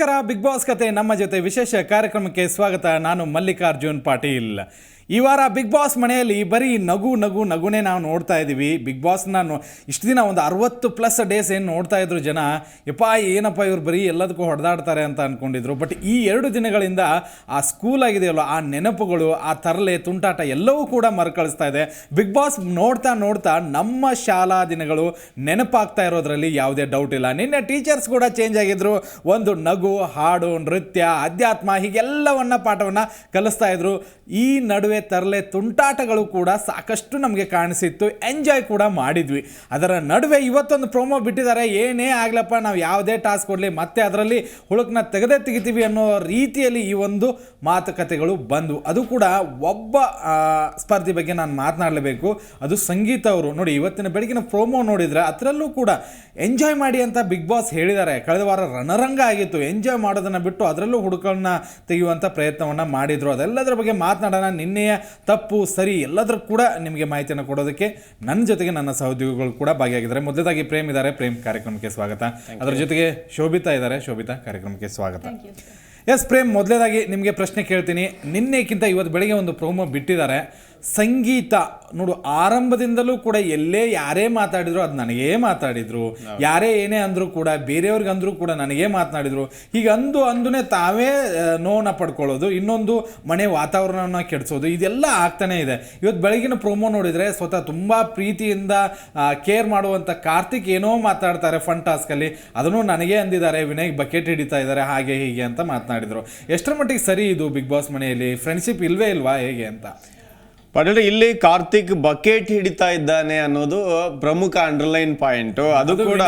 ನಮಸ್ಕಾರ big boss ಕತೆ ನಮ್ಮ ಜೊತೆ ವಿಶೇಷ ಕಾರ್ಯಕ್ರಮಕ್ಕೆ ಸ್ವಾಗತ. ನಾನು ಮಲ್ಲಿಕಾರ್ಜುನ್ ಪಾಟೀಲ್. ಈ ವಾರ ಬಿಗ್ ಬಾಸ್ ಮನೆಯಲ್ಲಿ ಬರೀ ನಗು ನಗು, ನಗುನೇ ನಾವು ನೋಡ್ತಾ ಇದ್ದೀವಿ. ಬಿಗ್ ಬಾಸ್ನ ಇಷ್ಟು ದಿನ ಒಂದು ಅರವತ್ತು ಪ್ಲಸ್ ಡೇಸ್ ಏನು ನೋಡ್ತಾ ಇದ್ರು ಜನ, ಯಪ್ಪ, ಏನಪ್ಪ ಇವ್ರು ಬರೀ ಎಲ್ಲದಕ್ಕೂ ಹೊಡೆದಾಡ್ತಾರೆ ಅಂತ ಅಂದ್ಕೊಂಡಿದ್ರು ಬಟ್ ಈ ಎರಡು ದಿನಗಳಿಂದ ಆ ಸ್ಕೂಲ್ ಆಗಿದೆಯಲ್ಲ, ಆ ನೆನಪುಗಳು, ಆ ತರಲೆ, ತುಂಟಾಟ ಎಲ್ಲವೂ ಕೂಡ ಮರುಕಳಿಸ್ತಾ ಇದೆ. ಬಿಗ್ ಬಾಸ್ ನೋಡ್ತಾ ನೋಡ್ತಾ ನಮ್ಮ ಶಾಲಾ ದಿನಗಳು ನೆನಪಾಗ್ತಾ ಇರೋದ್ರಲ್ಲಿ ಯಾವುದೇ ಡೌಟ್ ಇಲ್ಲ. ನಿನ್ನೆ ಟೀಚರ್ಸ್ ಕೂಡ ಚೇಂಜ್ ಆಗಿದ್ರು. ಒಂದು ನಗು, ಹಾಡು, ನೃತ್ಯ, ಅಧ್ಯಾತ್ಮ ಹೀಗೆಲ್ಲವನ್ನ ಪಾಠವನ್ನು ಕಲಿಸ್ತಾ ಇದ್ರು. ಈ ನಡುವೆ ತರಲೆ ತುಂಟಾಟಗಳು ಕೂಡ ಸಾಕಷ್ಟು ನಮಗೆ ಕಾಣಿಸಿತ್ತು. ಎಂಜಾಯ್ ಕೂಡ ಮಾಡಿದ್ವಿ. ಅದರ ನಡುವೆ ಇವತ್ತೊಂದು ಪ್ರೋಮೋ ಬಿಟ್ಟಿದ್ದಾರೆ. ಏನೇ ಆಗ್ಲಪ್ಪ, ನಾವು ಯಾವುದೇ ಟಾಸ್ಕ್ ಕೊಡಲಿ, ಮತ್ತೆ ಅದರಲ್ಲಿ ಹುಳುಕನ್ನ ತೆಗೆದೇ ತೆಗಿತೀವಿ ಅನ್ನೋ ರೀತಿಯಲ್ಲಿ ಈ ಒಂದು ಮಾತುಕತೆಗಳು ಬಂದವು. ಅದು ಕೂಡ ಒಬ್ಬ ಸ್ಪರ್ಧಿ ಬಗ್ಗೆ ನಾನು ಮಾತನಾಡಲೇಬೇಕು. ಅದು ಸಂಗೀತ ಅವರು. ನೋಡಿ, ಇವತ್ತಿನ ಬೆಳಗಿನ ಪ್ರೋಮೋ ನೋಡಿದ್ರೆ ಅದರಲ್ಲೂ ಕೂಡ ಎಂಜಾಯ್ ಮಾಡಿ ಅಂತ ಬಿಗ್ ಬಾಸ್ ಹೇಳಿದ್ದಾರೆ. ಕಳೆದ ವಾರ ರಣರಂಗ ಆಗಿತ್ತು. ಎಂಜಾಯ್ ಮಾಡೋದನ್ನು ಬಿಟ್ಟು ಅದರಲ್ಲೂ ಹುಡುಕನ್ನ ತೆಗೆಯುವಂಥ ಪ್ರಯತ್ನವನ್ನು ಮಾಡಿದರು. ಅದೆಲ್ಲದರ ಬಗ್ಗೆ ಮಾತನಾಡೋಣ. ನಿನ್ನೆಯ ತಪ್ಪು ಸರಿ ಎಲ್ಲದರ ಕೂಡ ನಿಮಗೆ ಮಾಹಿತಿಯನ್ನು ಕೊಡೋದಕ್ಕೆ ನನ್ನ ಜೊತೆಗೆ ನನ್ನ ಸಹೋದ್ಯೋಗಿಗಳು ಕೂಡ ಭಾಗಿಯಾಗಿದ್ದಾರೆ. ಮೊದಲದಾಗಿ ಪ್ರೇಮ್ ಇದ್ದಾರೆ. ಪ್ರೇಮ್ ಕಾರ್ಯಕ್ರಮಕ್ಕೆ ಸ್ವಾಗತ. ಅದರ ಜೊತೆಗೆ ಶೋಭಿತಾ ಇದ್ದಾರೆ. ಶೋಭಿತಾ ಕಾರ್ಯಕ್ರಮಕ್ಕೆ ಸ್ವಾಗತ. ಎಸ್ ಪ್ರೇಮ್ ಮೊದಲೇದಾಗಿ ನಿಮಗೆ ಪ್ರಶ್ನೆ ಕೇಳ್ತೀನಿ. ನಿನ್ನೆಕ್ಕಿಂತ ಇವತ್ತು ಬೆಳಗ್ಗೆ ಒಂದು ಪ್ರೋಮೋ ಬಿಟ್ಟಿದ್ದಾರೆ. ಸಂಗೀತ. ನೋಡು ಆರಂಭದಿಂದಲೂ ಕೂಡ ಎಲ್ಲೇ ಯಾರೇ ಮಾತಾಡಿದ್ರು ಅದು ನನಗೇ ಮಾತಾಡಿದ್ರು. ಯಾರೇ ಏನೇ ಅಂದರೂ ಕೂಡ ಬೇರೆಯವ್ರಿಗೆ ಅಂದರೂ ಕೂಡ ನನಗೇ ಮಾತನಾಡಿದ್ರು ಈಗ ಅಂದು ಅಂದುನೇ ತಾವೇ ನೋವನ್ನ ಪಡ್ಕೊಳ್ಳೋದು ಇನ್ನೊಂದು ಮನೆ ವಾತಾವರಣವನ್ನು ಕೆಡಿಸೋದು ಇದೆಲ್ಲ ಆಗ್ತಾನೆ ಇದೆ. ಇವತ್ತು ಬೆಳಗಿನ ಪ್ರೋಮೋ ನೋಡಿದರೆ ಸ್ವತಃ ತುಂಬ ಪ್ರೀತಿಯಿಂದ ಕೇರ್ ಮಾಡುವಂಥ ಕಾರ್ತಿಕ್ ಏನೋ ಮಾತಾಡ್ತಾರೆ ಫನ್ ಟಾಸ್ಕಲ್ಲಿ. ಅದನ್ನು ನನಗೆ ಅಂದಿದ್ದಾರೆ ವಿನಯ್ ಬಕೆಟ್ ಹಿಡಿತಾ ಇದ್ದಾರೆ ಹಾಗೆ ಹೀಗೆ ಅಂತ ಮಾತನಾಡಿದರು. ಎಷ್ಟರ ಮಟ್ಟಿಗೆ ಸರಿ ಇದು ಬಿಗ್ ಬಾಸ್ ಮನೆಯಲ್ಲಿ? ಫ್ರೆಂಡ್ಶಿಪ್ ಇಲ್ವೇ ಇಲ್ವಾ ಹೇಗೆ ಅಂತ? ಪಟೇಲ್ ಇಲ್ಲಿ ಕಾರ್ತಿಕ್ ಬಕೆಟ್ ಹಿಡಿತಾ ಇದ್ದಾನೆ ಅನ್ನೋದು ಪ್ರಮುಖ ಅಂಡರ್ಲೈನ್ ಪಾಯಿಂಟ್ ಅದು ಕೂಡ.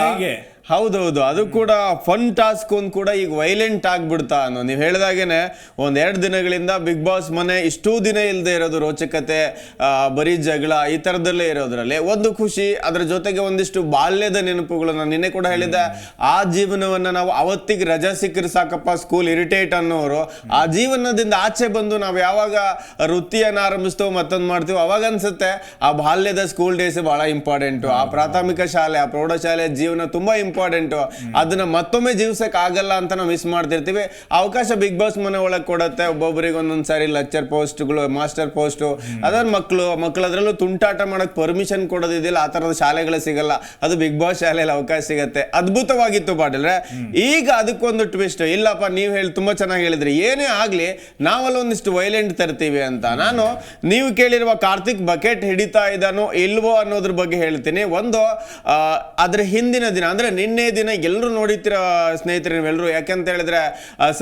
ಹೌದೌದು ಅದು ಕೂಡ ಫನ್ ಟಾಸ್ಕ್ ಒಂದು ಕೂಡ ಈಗ ವೈಲೆಂಟ್ ಆಗ್ಬಿಡ್ತಾ ಅನ್ನೋ ನೀವು ಹೇಳಿದಾಗೇನೆ ಒಂದು ಎರಡು ದಿನಗಳಿಂದ ಬಿಗ್ ಬಾಸ್ ಮನೆ ಇಷ್ಟೂ ದಿನ ಇಲ್ಲದೆ ಇರೋದು ರೋಚಕತೆ ಬರೀ ಜಗಳ ಈ ಥರದಲ್ಲೇ ಇರೋದ್ರಲ್ಲಿ. ಒಂದು ಖುಷಿ ಅದರ ಜೊತೆಗೆ ಒಂದಿಷ್ಟು ಬಾಲ್ಯದ ನೆನಪುಗಳು ನಾನು ನಿನ್ನೆ ಕೂಡ ಹೇಳಿದ್ದೆ. ಆ ಜೀವನವನ್ನು ನಾವು ಅವತ್ತಿಗೆ ರಜಾ ಸಿಕ್ಕರೆ ಸಾಕಪ್ಪ ಸ್ಕೂಲ್ ಇರಿಟೇಟ್ ಅನ್ನೋರು. ಆ ಜೀವನದಿಂದ ಆಚೆ ಬಂದು ನಾವು ಯಾವಾಗ ವೃತ್ತಿಯನ್ನು ಆರಂಭಿಸ್ತೇವೆ ಮತ್ತೊಂದು ಮಾಡ್ತೀವಿ ಅವಾಗ ಅನ್ಸುತ್ತೆ ಆ ಬಾಲ್ಯದ ಸ್ಕೂಲ್ ಡೇಸ್ ಬಹಳ ಇಂಪಾರ್ಟೆಂಟು ಆ ಪ್ರಾಥಮಿಕ ಶಾಲೆ ಆ ಪ್ರೌಢಶಾಲೆ ಜೀವನ ತುಂಬ ಇಂಪಾರ್ಟೆಂಟು ಅದನ್ನ ಮತ್ತೊಮ್ಮೆ ಜೀವಿಸಕ್ ಆಗಲ್ಲ ಅಂತ ನಾವು ಮಿಸ್ ಮಾಡ್ತಿರ್ತೀವಿ. ಅವಕಾಶ ಬಿಗ್ ಬಾಸ್ ಮನೆ ಒಳಗೆ ಕೊಡುತ್ತೆ. ಒಬ್ಬೊಬ್ಬರಿಗೆ ಒಂದೊಂದು ಸಾರಿ ಲೆಕ್ಚರ್ ಪೋಸ್ಟ್ಗಳು ಮಾಸ್ಟರ್ ಪೋಸ್ಟ್ ಅದರ ಮಕ್ಕಳು ಮಕ್ಕಳು ಅದರಲ್ಲೂ ತುಂಟಾಟ ಮಾಡಕ್ ಪರ್ಮಿಷನ್ ಕೊಡೋದಿದೆಯಲ್ಲ ಆ ತರದ ಶಾಲೆಗಳು ಸಿಗಲ್ಲ. ಅದು ಬಿಗ್ ಬಾಸ್ ಶಾಲೆಯಲ್ಲಿ ಅವಕಾಶ ಸಿಗತ್ತೆ. ಅದ್ಭುತವಾಗಿತ್ತು ಪಾಟೀಲ್ರೆ. ಈಗ ಅದಕ್ಕೊಂದು ಟ್ವಿಸ್ಟ್ ಇಲ್ಲಪ್ಪ, ನೀವು ಹೇಳಿ, ತುಂಬಾ ಚೆನ್ನಾಗಿ ಹೇಳಿದ್ರಿ. ಏನೇ ಆಗ್ಲಿ ನಾವಲ್ಲ ಒಂದಿಷ್ಟು ವೈಲೆಂಟ್ ತರ್ತೀವಿ ಅಂತ. ನಾನು, ನೀವು ಕೇಳಿರುವ ಕಾರ್ತಿಕ್ ಬಕೆಟ್ ಹಿಡಿತಾ ಇದ್ದಾನೋ ಇಲ್ವೋ ಅನ್ನೋದ್ರ ಬಗ್ಗೆ ಹೇಳ್ತೀನಿ. ಒಂದು ಅದ್ರ ಹಿಂದಿನ ದಿನ, ಅಂದ್ರೆ ನಿನ್ನೆ ದಿನ ಎಲ್ಲರೂ ನೋಡಿತೀರ ಸ್ನೇಹಿತರೆ ನೀವೆಲ್ಲರೂ ಯಾಕೆಂತ ಹೇಳಿದ್ರೆ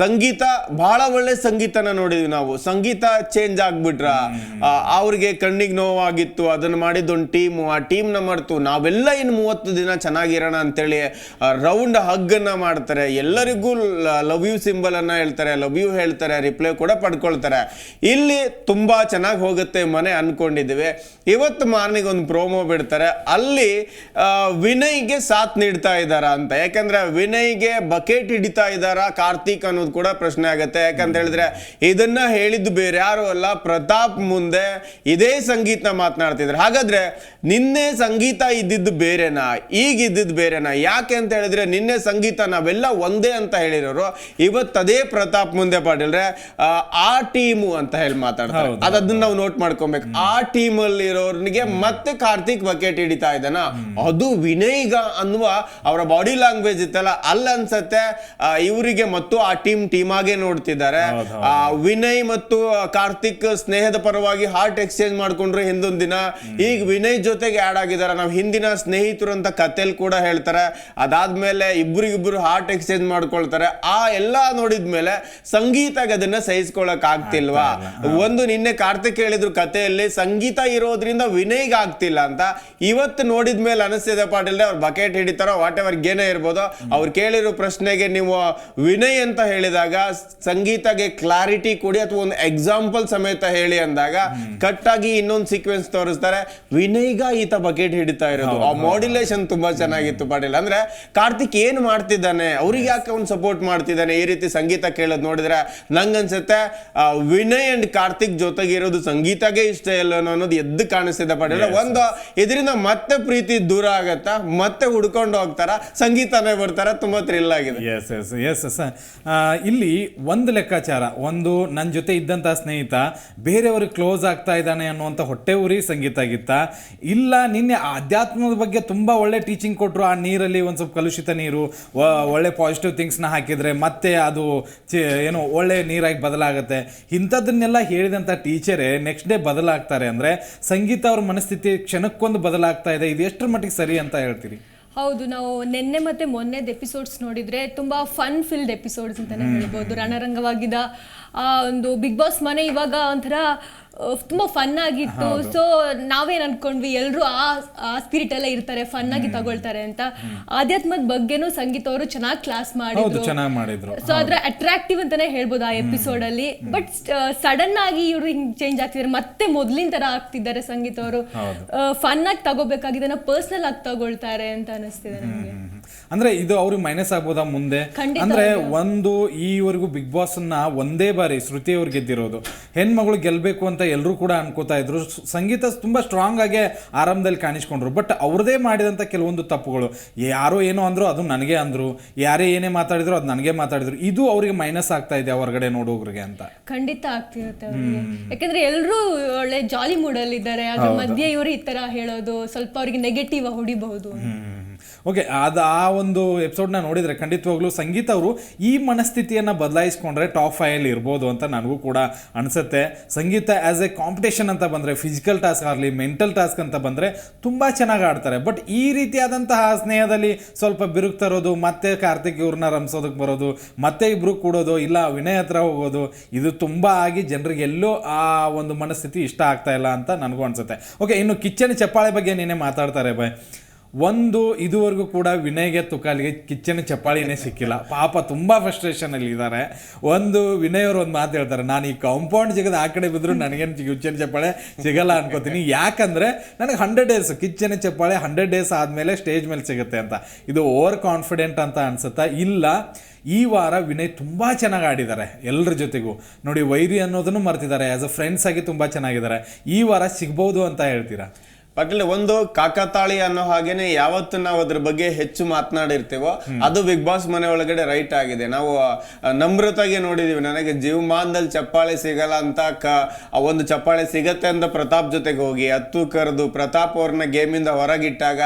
ಸಂಗೀತ ಬಹಳ ಒಳ್ಳೆ ಸಂಗೀತನ ನೋಡಿದ್ವಿ ನಾವು. ಸಂಗೀತ ಚೇಂಜ್ ಆಗ್ಬಿಟ್ರ. ಅವ್ರಿಗೆ ಕಣ್ಣಿಗೆ ನೋವಾಗಿತ್ತು. ಅದನ್ನ ಮಾಡಿದ್ದೊಂದು ಟೀಮು ಆ ಟೀಮ್ನ ಮಾಡ್ತು ನಾವೆಲ್ಲ ಇನ್ನು ಮೂವತ್ತು ದಿನ ಚೆನ್ನಾಗಿರೋಣ ಅಂತೇಳಿ ರೌಂಡ್ ಹಗ್ಗನ್ನ ಮಾಡ್ತಾರೆ. ಎಲ್ಲರಿಗೂ ಲವ್ ಯು ಸಿಂಬಲ್ ಅನ್ನ ಹೇಳ್ತಾರೆ. ಲವ್ ಯು ಹೇಳ್ತಾರೆ. ರಿಪ್ಲೈ ಕೂಡ ಪಡ್ಕೊಳ್ತಾರೆ. ಇಲ್ಲಿ ತುಂಬಾ ಚೆನ್ನಾಗಿ ಹೋಗುತ್ತೆ ಮನೆ ಅನ್ಕೊಂಡಿದ್ದೀವಿ. ಇವತ್ತು ಮಾರ್ನಿಂಗ್ ಒಂದು ಪ್ರೋಮೋ ಬಿಡ್ತಾರೆ. ಅಲ್ಲಿ ವಿನಯ್ಗೆ ಸಾಥ್ ನೀಡ್ತಾ ಇದ್ದಾರಾ ಅಂತ. ಯಾಕಂದ್ರೆ ವಿನಯ್ಗೆ ಬಕೆಟ್ ಹಿಡಿತಾ ಇದ್ದಾರಾ ಕಾರ್ತಿಕ್ ಅನ್ನೋದು ಕೂಡ ಪ್ರಶ್ನೆ ಆಗುತ್ತೆ. ಯಾಕಂತ ಹೇಳಿದ್ರೆ ಇದನ್ನ ಹೇಳಿದ್ದು ಬೇರೆ ಯಾರು ಅಲ್ಲ ಪ್ರತಾಪ್ ಮುಂದೆ ಇದೇ ಸಂಗೀತ ಮಾತನಾಡ್ತಿದ್ರು ಹಾಗಾದ್ರೆ ನಿನ್ನೆ ಸಂಗೀತ ಇದ್ದಿದ್ದು ಬೇರೆನಾ? ಈಗ ಇದ್ದಿದ್ದು ಬೇರೆನಾ? ಯಾಕೆ ಅಂತ ಹೇಳಿದ್ರೆ ನಿನ್ನೆ ಸಂಗೀತ ನಾವೆಲ್ಲ ಒಂದೇ ಅಂತ ಹೇಳಿರೋರು. ಇವತ್ತು ಅದೇ ಪ್ರತಾಪ್ ಮುಂದೆ ಪಾಡಿಲ್ರೆ ಆ, ಟೀಮು ಅಂತ ಹೇಳಿ ಮಾತಾಡ್ತಾರೆ. ಅದನ್ನ ನಾವು ನೋಟ್ ಮಾಡ್ಕೊಬೇಕು. ಆ ಟೀಮ್ ಅಲ್ಲಿ ಇರೋರ್ನಿಗೆ ಮತ್ತೆ ಕಾರ್ತಿಕ್ ಬಕೆಟ್ ಹಿಡಿತಾ ಇದ್ದಾನ? ಅದು ವಿನಯ್ಗ ಅನ್ನುವ ಅವರ ಬಾಡಿ ಲ್ಯಾಂಗ್ವೇಜ್ ಇತ್ತಲ್ಲ ಅಲ್ಲ ಅನ್ಸತ್ತೆ ಇವರಿಗೆ ಮತ್ತು ಆ ಟೀಮ್ ಟೀಮ್ ಆಗೇ ನೋಡ್ತಿದ್ದಾರೆ ಆ, ವಿನಯ್ ಮತ್ತು ಕಾರ್ತಿಕ್ ಸ್ನೇಹದ ಪರವಾಗಿ ಹಾರ್ಟ್ ಎಕ್ಸ್ಚೇಂಜ್ ಮಾಡ್ಕೊಂಡ್ರು ಹಿಂದೊಂದು ದಿನ. ಈಗ ವಿನಯ್ ಜೊತೆಗೆ ಆಡ್ ಆಗಿದ್ದಾರೆ. ನಾವು ಹಿಂದಿನ ಸ್ನೇಹಿತರು ಅಂತ ಕಥೆಲ್ ಕೂಡ ಹೇಳ್ತಾರೆ. ಅದಾದ್ಮೇಲೆ ಇಬ್ಬರಿಗಿಬ್ರು ಹಾರ್ಟ್ ಎಕ್ಸ್ಚೇಂಜ್ ಮಾಡ್ಕೊಳ್ತಾರೆ. ಆ ಎಲ್ಲ ನೋಡಿದ್ಮೇಲೆ ಸಂಗೀತಗೆ ಅದನ್ನ ಸಹಿಸ್ಕೊಳಕ್ ಆಗ್ತಿಲ್ವಾ? ಒಂದು ನಿನ್ನೆ ಕಾರ್ತಿಕ್ ಹೇಳಿದ್ರು ಕಥೆಯಲ್ಲಿ ಸಂಗೀತ ಇರೋದ್ರಿಂದ ವಿನಯ್ಗೆ ಆಗ್ತಿಲ್ಲ ಅಂತ. ಇವತ್ತು ನೋಡಿದ್ಮೇಲೆ ಅನಿಸ್ತಿದೆ ಪಾಟೀಲ್ ಅವ್ರು ಬಕೆಟ್ ಹಿಡಿತಾರೋ ವಾಟ್ ಎವರ್ ಏನೇ ಇರ್ಬೋದು ಅವ್ರು ಕೇಳಿರೋ ಪ್ರಶ್ನೆಗೆ ನೀವು ವಿನಯ್ ಅಂತ ಹೇಳಿದಾಗ ಸಂಗೀತಗೆ ಕ್ಲಾರಿಟಿ ಕೊಡಿ ಅಥವಾ ಒಂದು ಎಕ್ಸಾಂಪಲ್ ಸಮೇತ ಹೇಳಿ ಅಂದಾಗ ಕಟ್ ಆಗಿ ಇನ್ನೊಂದು ಸೀಕ್ವೆನ್ಸ್ ತೋರಿಸ್ತಾರೆ. ವಿನಯ್ಗ ಈತ ಬಕೆಟ್ ಹಿಡಿತಾ ಇರೋದು. ಆ ಮಾಡ್ಯುಲೇಷನ್ ತುಂಬಾ ಚೆನ್ನಾಗಿತ್ತು ಪಾಟೀಲ್. ಅಂದ್ರೆ ಕಾರ್ತಿಕ್ ಏನ್ ಮಾಡ್ತಿದ್ದಾನೆ? ಅವ್ರಿಗೆ ಯಾಕೆ ಅವ್ನು ಸಪೋರ್ಟ್ ಮಾಡ್ತಿದ್ದಾನೆ? ಈ ರೀತಿ ಸಂಗೀತ ಕೇಳೋದು ನೋಡಿದ್ರೆ ನಂಗನ್ಸುತ್ತೆ ವಿನಯ್ ಅಂಡ್ ಕಾರ್ತಿಕ್ ಜೊತೆಗೆ ಇರೋದು ಸಂಗೀತಗೆ ಇಷ್ಟ ಇಲ್ಲ ಅನ್ನೋದು ಎದ್ದು ಕಾಣಿಸ್ತಿದೆ ಪಾಟೀಲ್. ಒಂದು ಇದರಿಂದ ಮತ್ತೆ ಪ್ರೀತಿ ದೂರ ಆಗತ್ತಾ? ಮತ್ತೆ ಹುಡ್ಕೊಂಡು ಹೋಗ್ತಾರ? ಸಂಗೀತನೇ ಬರ್ತಾರೆ ತುಂಬ ಥ್ರಿಲ್ ಆಗಿದೆ. ಎಸ್ ಎಸ್ ಎಸ್ ಎಸ್ ಇಲ್ಲಿ ಒಂದು ಲೆಕ್ಕಾಚಾರ, ಒಂದು ನನ್ನ ಜೊತೆ ಇದ್ದಂಥ ಸ್ನೇಹಿತ ಬೇರೆಯವ್ರಿಗೆ ಕ್ಲೋಸ್ ಆಗ್ತಾ ಇದ್ದಾನೆ ಅನ್ನುವಂಥ ಹೊಟ್ಟೆ ಉರಿ ಸಂಗೀತ ಗೀತ ಇಲ್ಲ, ನಿನ್ನೆ ಆಧ್ಯಾತ್ಮದ ಬಗ್ಗೆ ತುಂಬ ಒಳ್ಳೆ ಟೀಚಿಂಗ್ ಕೊಟ್ಟರು ಆ ನೀರಲ್ಲಿ ಒಂದು ಸ್ವಲ್ಪ ಕಲುಷಿತ ನೀರು ಒಳ್ಳೆ ಪಾಸಿಟಿವ್ ಥಿಂಗ್ಸ್ನ ಹಾಕಿದರೆ ಮತ್ತೆ ಅದು ಏನು ಒಳ್ಳೆ ನೀರಾಗಿ ಬದಲಾಗುತ್ತೆ. ಇಂಥದ್ದನ್ನೆಲ್ಲ ಹೇಳಿದಂಥ ಟೀಚರೇ ನೆಕ್ಸ್ಟ್ ಡೇ ಬದಲಾಗ್ತಾರೆ ಅಂದರೆ ಸಂಗೀತ ಅವ್ರ ಮನಸ್ಥಿತಿ ಕ್ಷಣಕ್ಕೊಂದು ಬದಲಾಗ್ತಾ ಇದೆ. ಇದು ಎಷ್ಟರ ಮಟ್ಟಿಗೆ ಸರಿ ಅಂತ ಹೇಳ್ತೀರಿ? ಹೌದು ನಾವು ನಿನ್ನೆ ಮತ್ತೆ ಮೊನ್ನೆದ ಎಪಿಸೋಡ್ಸ್ ನೋಡಿದ್ರೆ ತುಂಬಾ ಫನ್ ಫಿಲ್ಡ್ ಎಪಿಸೋಡ್ಸ್ ಅಂತಾನೆ ಹೇಳ್ಬೋದು. ರಣರಂಗವಾಗಿದ್ದ ಆ ಒಂದು ಬಿಗ್ ಬಾಸ್ ಮನೆ ಇವಾಗ ಒಂಥರ ತುಂಬಾ ಫನ್ ಆಗಿತ್ತು. ಸೊ ನಾವೇನ್ ಅನ್ಕೊಂಡ್ವಿ? ಎಲ್ಲರೂ ಆ ಆ ಸ್ಪಿರಿಟ್ ಎಲ್ಲ ಇರ್ತಾರೆ ಫನ್ ಆಗಿ ತಗೊಳ್ತಾರೆ ಅಂತ. ಆಧ್ಯಾತ್ಮದ ಬಗ್ಗೆನೂ ಸಂಗೀತ ಅವರು ಚೆನ್ನಾಗಿ ಕ್ಲಾಸ್ ಮಾಡಿದ್ರು. ಚೆನ್ನಾಗಿ ಮಾಡಿದ್ರು. ಸೊ ಅದ್ರ ಅಟ್ರಾಕ್ಟಿವ್ ಅಂತಾನೆ ಹೇಳ್ಬೋದು ಆ ಎಪಿಸೋಡ್ ಅಲ್ಲಿ ಬಟ್ ಸಡನ್ ಆಗಿ ಇವರು ಹಿಂಗ್ ಚೇಂಜ್ ಆಗ್ತಿದ್ದಾರೆ ಮತ್ತೆ ಮೊದ್ಲಿನ ತರ ಆಗ್ತಿದ್ದಾರೆ ಸಂಗೀತ ಅವರು. ಫನ್ ಆಗಿ ತಗೋಬೇಕಾಗಿದ್ದನ್ನ ಪರ್ಸನಲ್ ಆಗಿ ತಗೊಳ್ತಾರೆ ಅಂತ ಅನಿಸ್ತಿದೆ ನನಗೆ. ಅಂದ್ರೆ ಇದು ಅವ್ರಿಗೆ ಮೈನಸ್ ಆಗ್ಬೋದಾ ಮುಂದೆ? ಅಂದ್ರೆ ಒಂದು ಈವರೆಗೂ ಬಿಗ್ ಬಾಸ್ ಅನ್ನ ಒಂದೇ ಬಾರಿ ಶ್ರುತಿ ಅವ್ರು ಗೆದ್ದಿರೋದು. ಹೆಣ್ಮಗಳು ಗೆಲ್ಬೇಕು ಅಂತ ಎಲ್ಲರೂ ಕೂಡ ಅನ್ಕೋತಾ ಇದ್ರು. ಸಂಗೀತ ತುಂಬಾ ಸ್ಟ್ರಾಂಗ್ ಆಗಿ ಆರಂಭದಲ್ಲಿ ಕಾಣಿಸ್ಕೊಂಡ್ರು. ಬಟ್ ಅವ್ರದೇ ಮಾಡಿದಂತ ಕೆಲವೊಂದು ತಪ್ಪುಗಳು. ಯಾರೋ ಏನೋ ಅಂದ್ರು ಅದು ನನಗೆ ಅಂದ್ರು. ಯಾರೇ ಏನೇ ಮಾತಾಡಿದ್ರು ಅದು ನನಗೆ ಮಾತಾಡಿದ್ರು. ಇದು ಅವರಿಗೆ ಮೈನಸ್ ಆಗ್ತಾ ಇದೆ ಹೊರಗಡೆ ನೋಡೋಗ್ರಿಗೆ ಅಂತ. ಖಂಡಿತ ಆಗ್ತಿರುತ್ತೆ ಯಾಕಂದ್ರೆ ಎಲ್ಲರೂ ಒಳ್ಳೆ ಜಾಲಿ ಮೂಡಲ್ಲಿ ಇದ್ದಾರೆ ಅದ್ರ ಮಧ್ಯೆ ಇವರು ಈ ತರ ಹೇಳೋದು. ಸ್ವಲ್ಪ ಅವ್ರಿಗೆ ನೆಗೆಟಿವ್ ಹೊಡಿಬಹುದು ಓಕೆ ಅದು ಆ ಒಂದು ಎಪಿಸೋಡ್ನ ನೋಡಿದರೆ ಖಂಡಿತವಾಗ್ಲೂ ಸಂಗೀತ ಅವರು ಈ ಮನಸ್ಥಿತಿಯನ್ನು ಬದಲಾಯಿಸ್ಕೊಂಡ್ರೆ ಟಾಪ್ ಫೈವಲ್ಲಿ ಇರ್ಬೋದು ಅಂತ ನನಗೂ ಕೂಡ ಅನಿಸುತ್ತೆ. ಸಂಗೀತ ಆ್ಯಸ್ ಎ ಕಾಂಪಿಟೇಷನ್ ಅಂತ ಬಂದರೆ ಫಿಸಿಕಲ್ ಟಾಸ್ಕ್ ಆಗಲಿ ಮೆಂಟಲ್ ಟಾಸ್ಕ್ ಅಂತ ಬಂದರೆ ತುಂಬ ಚೆನ್ನಾಗಿ ಆಡ್ತಾರೆ. ಬಟ್ ಈ ರೀತಿಯಾದಂತಹ ಸ್ನೇಹದಲ್ಲಿ ಸ್ವಲ್ಪ ಬಿರುಕು ತರೋದು ಮತ್ತೆ ಕಾರ್ತಿಕ್ ಇವ್ರನ್ನ ರಂಸೋದಕ್ಕೆ ಬರೋದು, ಮತ್ತೆ ಇಬ್ಬರು ಕೂಡೋದು, ಇಲ್ಲ ವಿನಯ್ ಹತ್ರ ಹೋಗೋದು, ಇದು ತುಂಬ ಆಗಿ ಜನರಿಗೆ ಎಲ್ಲೋ ಆ ಒಂದು ಮನಸ್ಥಿತಿ ಇಷ್ಟ ಆಗ್ತಾ ಇಲ್ಲ ಅಂತ ನನಗೂ ಅನಿಸುತ್ತೆ. ಓಕೆ ಇನ್ನು ಕಿಚನ್ ಚಪ್ಪಾಳೆ ಬಗ್ಗೆ ನೀನೇ ಮಾತಾಡ್ತಾರೆ ಬಾಯ್ ಒಂದು ಇದುವರೆಗೂ ಕೂಡ ವಿನಯ್ಗೆ ತುಕಾಲಿಗೆ ಕಿಚ್ಚನ ಚಪ್ಪಾಳಿನೇ ಸಿಕ್ಕಿಲ್ಲ. ಪಾಪ ತುಂಬ ಫ್ರಸ್ಟ್ರೇಷನ್ ಅಲ್ಲಿ ಇದ್ದಾರೆ. ಒಂದು ವಿನಯ್ ಅವರು ಒಂದು ಮಾತು ಹೇಳ್ತಾರೆ, ನಾನು ಈ ಕಾಂಪೌಂಡ್ ಜಗದ ಆ ಕಡೆ ಬಿದ್ದರೂ ನನಗೇನು ಕಿಚ್ಚನ ಚಪ್ಪಾಳೆ ಸಿಗಲ್ಲ ಅನ್ಕೋತೀನಿ. ಯಾಕಂದ್ರೆ ನನಗೆ ಹಂಡ್ರೆಡ್ ಡೇಸ್ ಕಿಚ್ಚನ ಚಪ್ಪಾಳೆ ಹಂಡ್ರೆಡ್ ಡೇಸ್ ಆದಮೇಲೆ ಸ್ಟೇಜ್ ಮೇಲೆ ಸಿಗುತ್ತೆ ಅಂತ. ಇದು ಓವರ್ ಕಾನ್ಫಿಡೆಂಟ್ ಅಂತ ಅನ್ಸುತ್ತಾ? ಇಲ್ಲ. ಈ ವಾರ ವಿನಯ್ ತುಂಬ ಚೆನ್ನಾಗಿ ಆಡಿದ್ದಾರೆ ಎಲ್ಲರ ಜೊತೆಗೂ. ನೋಡಿ ವೈರಿ ಅನ್ನೋದನ್ನು ಮರ್ತಿದ್ದಾರೆ. ಆಸ್ ಅ ಫ್ರೆಂಡ್ಸ್ ಆಗಿ ತುಂಬ ಚೆನ್ನಾಗಿದ್ದಾರೆ. ಈ ವಾರ ಸಿಗ್ಬೋದು ಅಂತ ಹೇಳ್ತೀರಾ? ಪಾಟೀಲ್ ಒಂದು ಕಾಕತಾಳಿ ಅನ್ನೋ ಹಾಗೇನೆ ಯಾವತ್ತು ನಾವು ಅದ್ರ ಬಗ್ಗೆ ಹೆಚ್ಚು ಮಾತನಾಡಿರ್ತೇವೋ ಅದು ಬಿಗ್ ಬಾಸ್ ಮನೆ ಒಳಗಡೆ ರೈಟ್ ಆಗಿದೆ. ನಾವು ನಮ್ರತಾಗೆ ನೋಡಿದೀವಿ. ನನಗೆ ಜೀವಮಾನದಲ್ಲಿ ಚಪ್ಪಾಳೆ ಸಿಗಲ್ಲ ಅಂತ ಕ ಒಂದು ಚಪ್ಪಾಳೆ ಸಿಗತ್ತೆ ಅಂತ ಪ್ರತಾಪ್ ಜೊತೆಗೆ ಹೋಗಿ ಹತ್ತು ಕರೆದು ಪ್ರತಾಪ್ ಅವ್ರನ್ನ ಗೇಮಿಂದ ಹೊರಗಿಟ್ಟಾಗ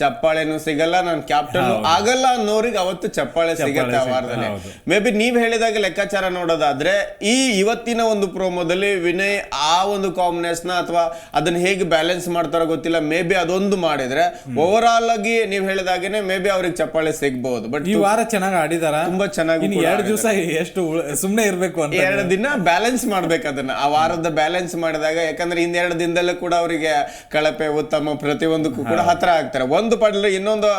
ಚಪ್ಪಾಳೆನೂ ಸಿಗಲ್ಲ ನಾನು ಕ್ಯಾಪ್ಟನ್ ಆಗಲ್ಲ ಅನ್ನೋರಿಗೆ ಅವತ್ತು ಚಪ್ಪಾಳೆ ಸಿಗತ್ತೆ ಆ ವಾರದಲ್ಲಿ. ಮೇ ಬಿ ನೀವ್ ಹೇಳಿದಾಗ ಲೆಕ್ಕಾಚಾರ ನೋಡೋದಾದ್ರೆ ಈ ಇವತ್ತಿನ ಒಂದು ಪ್ರೋಮೋದಲ್ಲಿ ವಿನಯ್ ಆ ಒಂದು ಕಾಂಬಿನೇಷನ್ ಅಥವಾ ಅದನ್ನ ಹೇಗೆ ಬ್ಯಾಲೆನ್ಸ್ ಮಾಡ್ತಾರೋ ಗೊತ್ತಿಲ್ಲ. ಮೇ ಬಿ ಅದೊಂದು ಮಾಡಿದ್ರೆ ಓವರ್ ಆಲ್ ಆಗಿ ನೀವ್ ಹೇಳಿದಾಗೇನೆ ಮೇ ಬಿ ಅವ್ರಿಗೆ ಚಪ್ಪಾಳೆ ಸಿಗ್ಬಹುದು ಬಟ್ ಈ ವಾರ ಚೆನ್ನಾಗಿ ಆಡಿದಾರ. ತುಂಬಾ ಚೆನ್ನಾಗಿ ಎರಡು ದಿವಸ ಎಷ್ಟು ಸುಮ್ಮನೆ ಸುಮ್ನೆ ಇರ್ಬೇಕು ಅಂತ ಎರಡು ದಿನ ಬ್ಯಾಲೆನ್ಸ್ ಮಾಡ್ಬೇಕು ಅದನ್ನ. ಆ ವಾರದ ಬ್ಯಾಲೆನ್ಸ್ ಮಾಡಿದಾಗ ಯಾಕಂದ್ರೆ ಇನ್ನೆರಡು ದಿನದಲ್ಲೂ ಕೂಡ ಅವರಿಗೆ ಕಳಪೆ ಉತ್ತಮ ಪ್ರತಿಯೊಂದಕ್ಕೂ ಕೂಡ ಹತ್ರ ಆಗ್ತಾರೆ. ಒಂದು ಪಡ್ಲೆ ಇನ್ನೊಂದು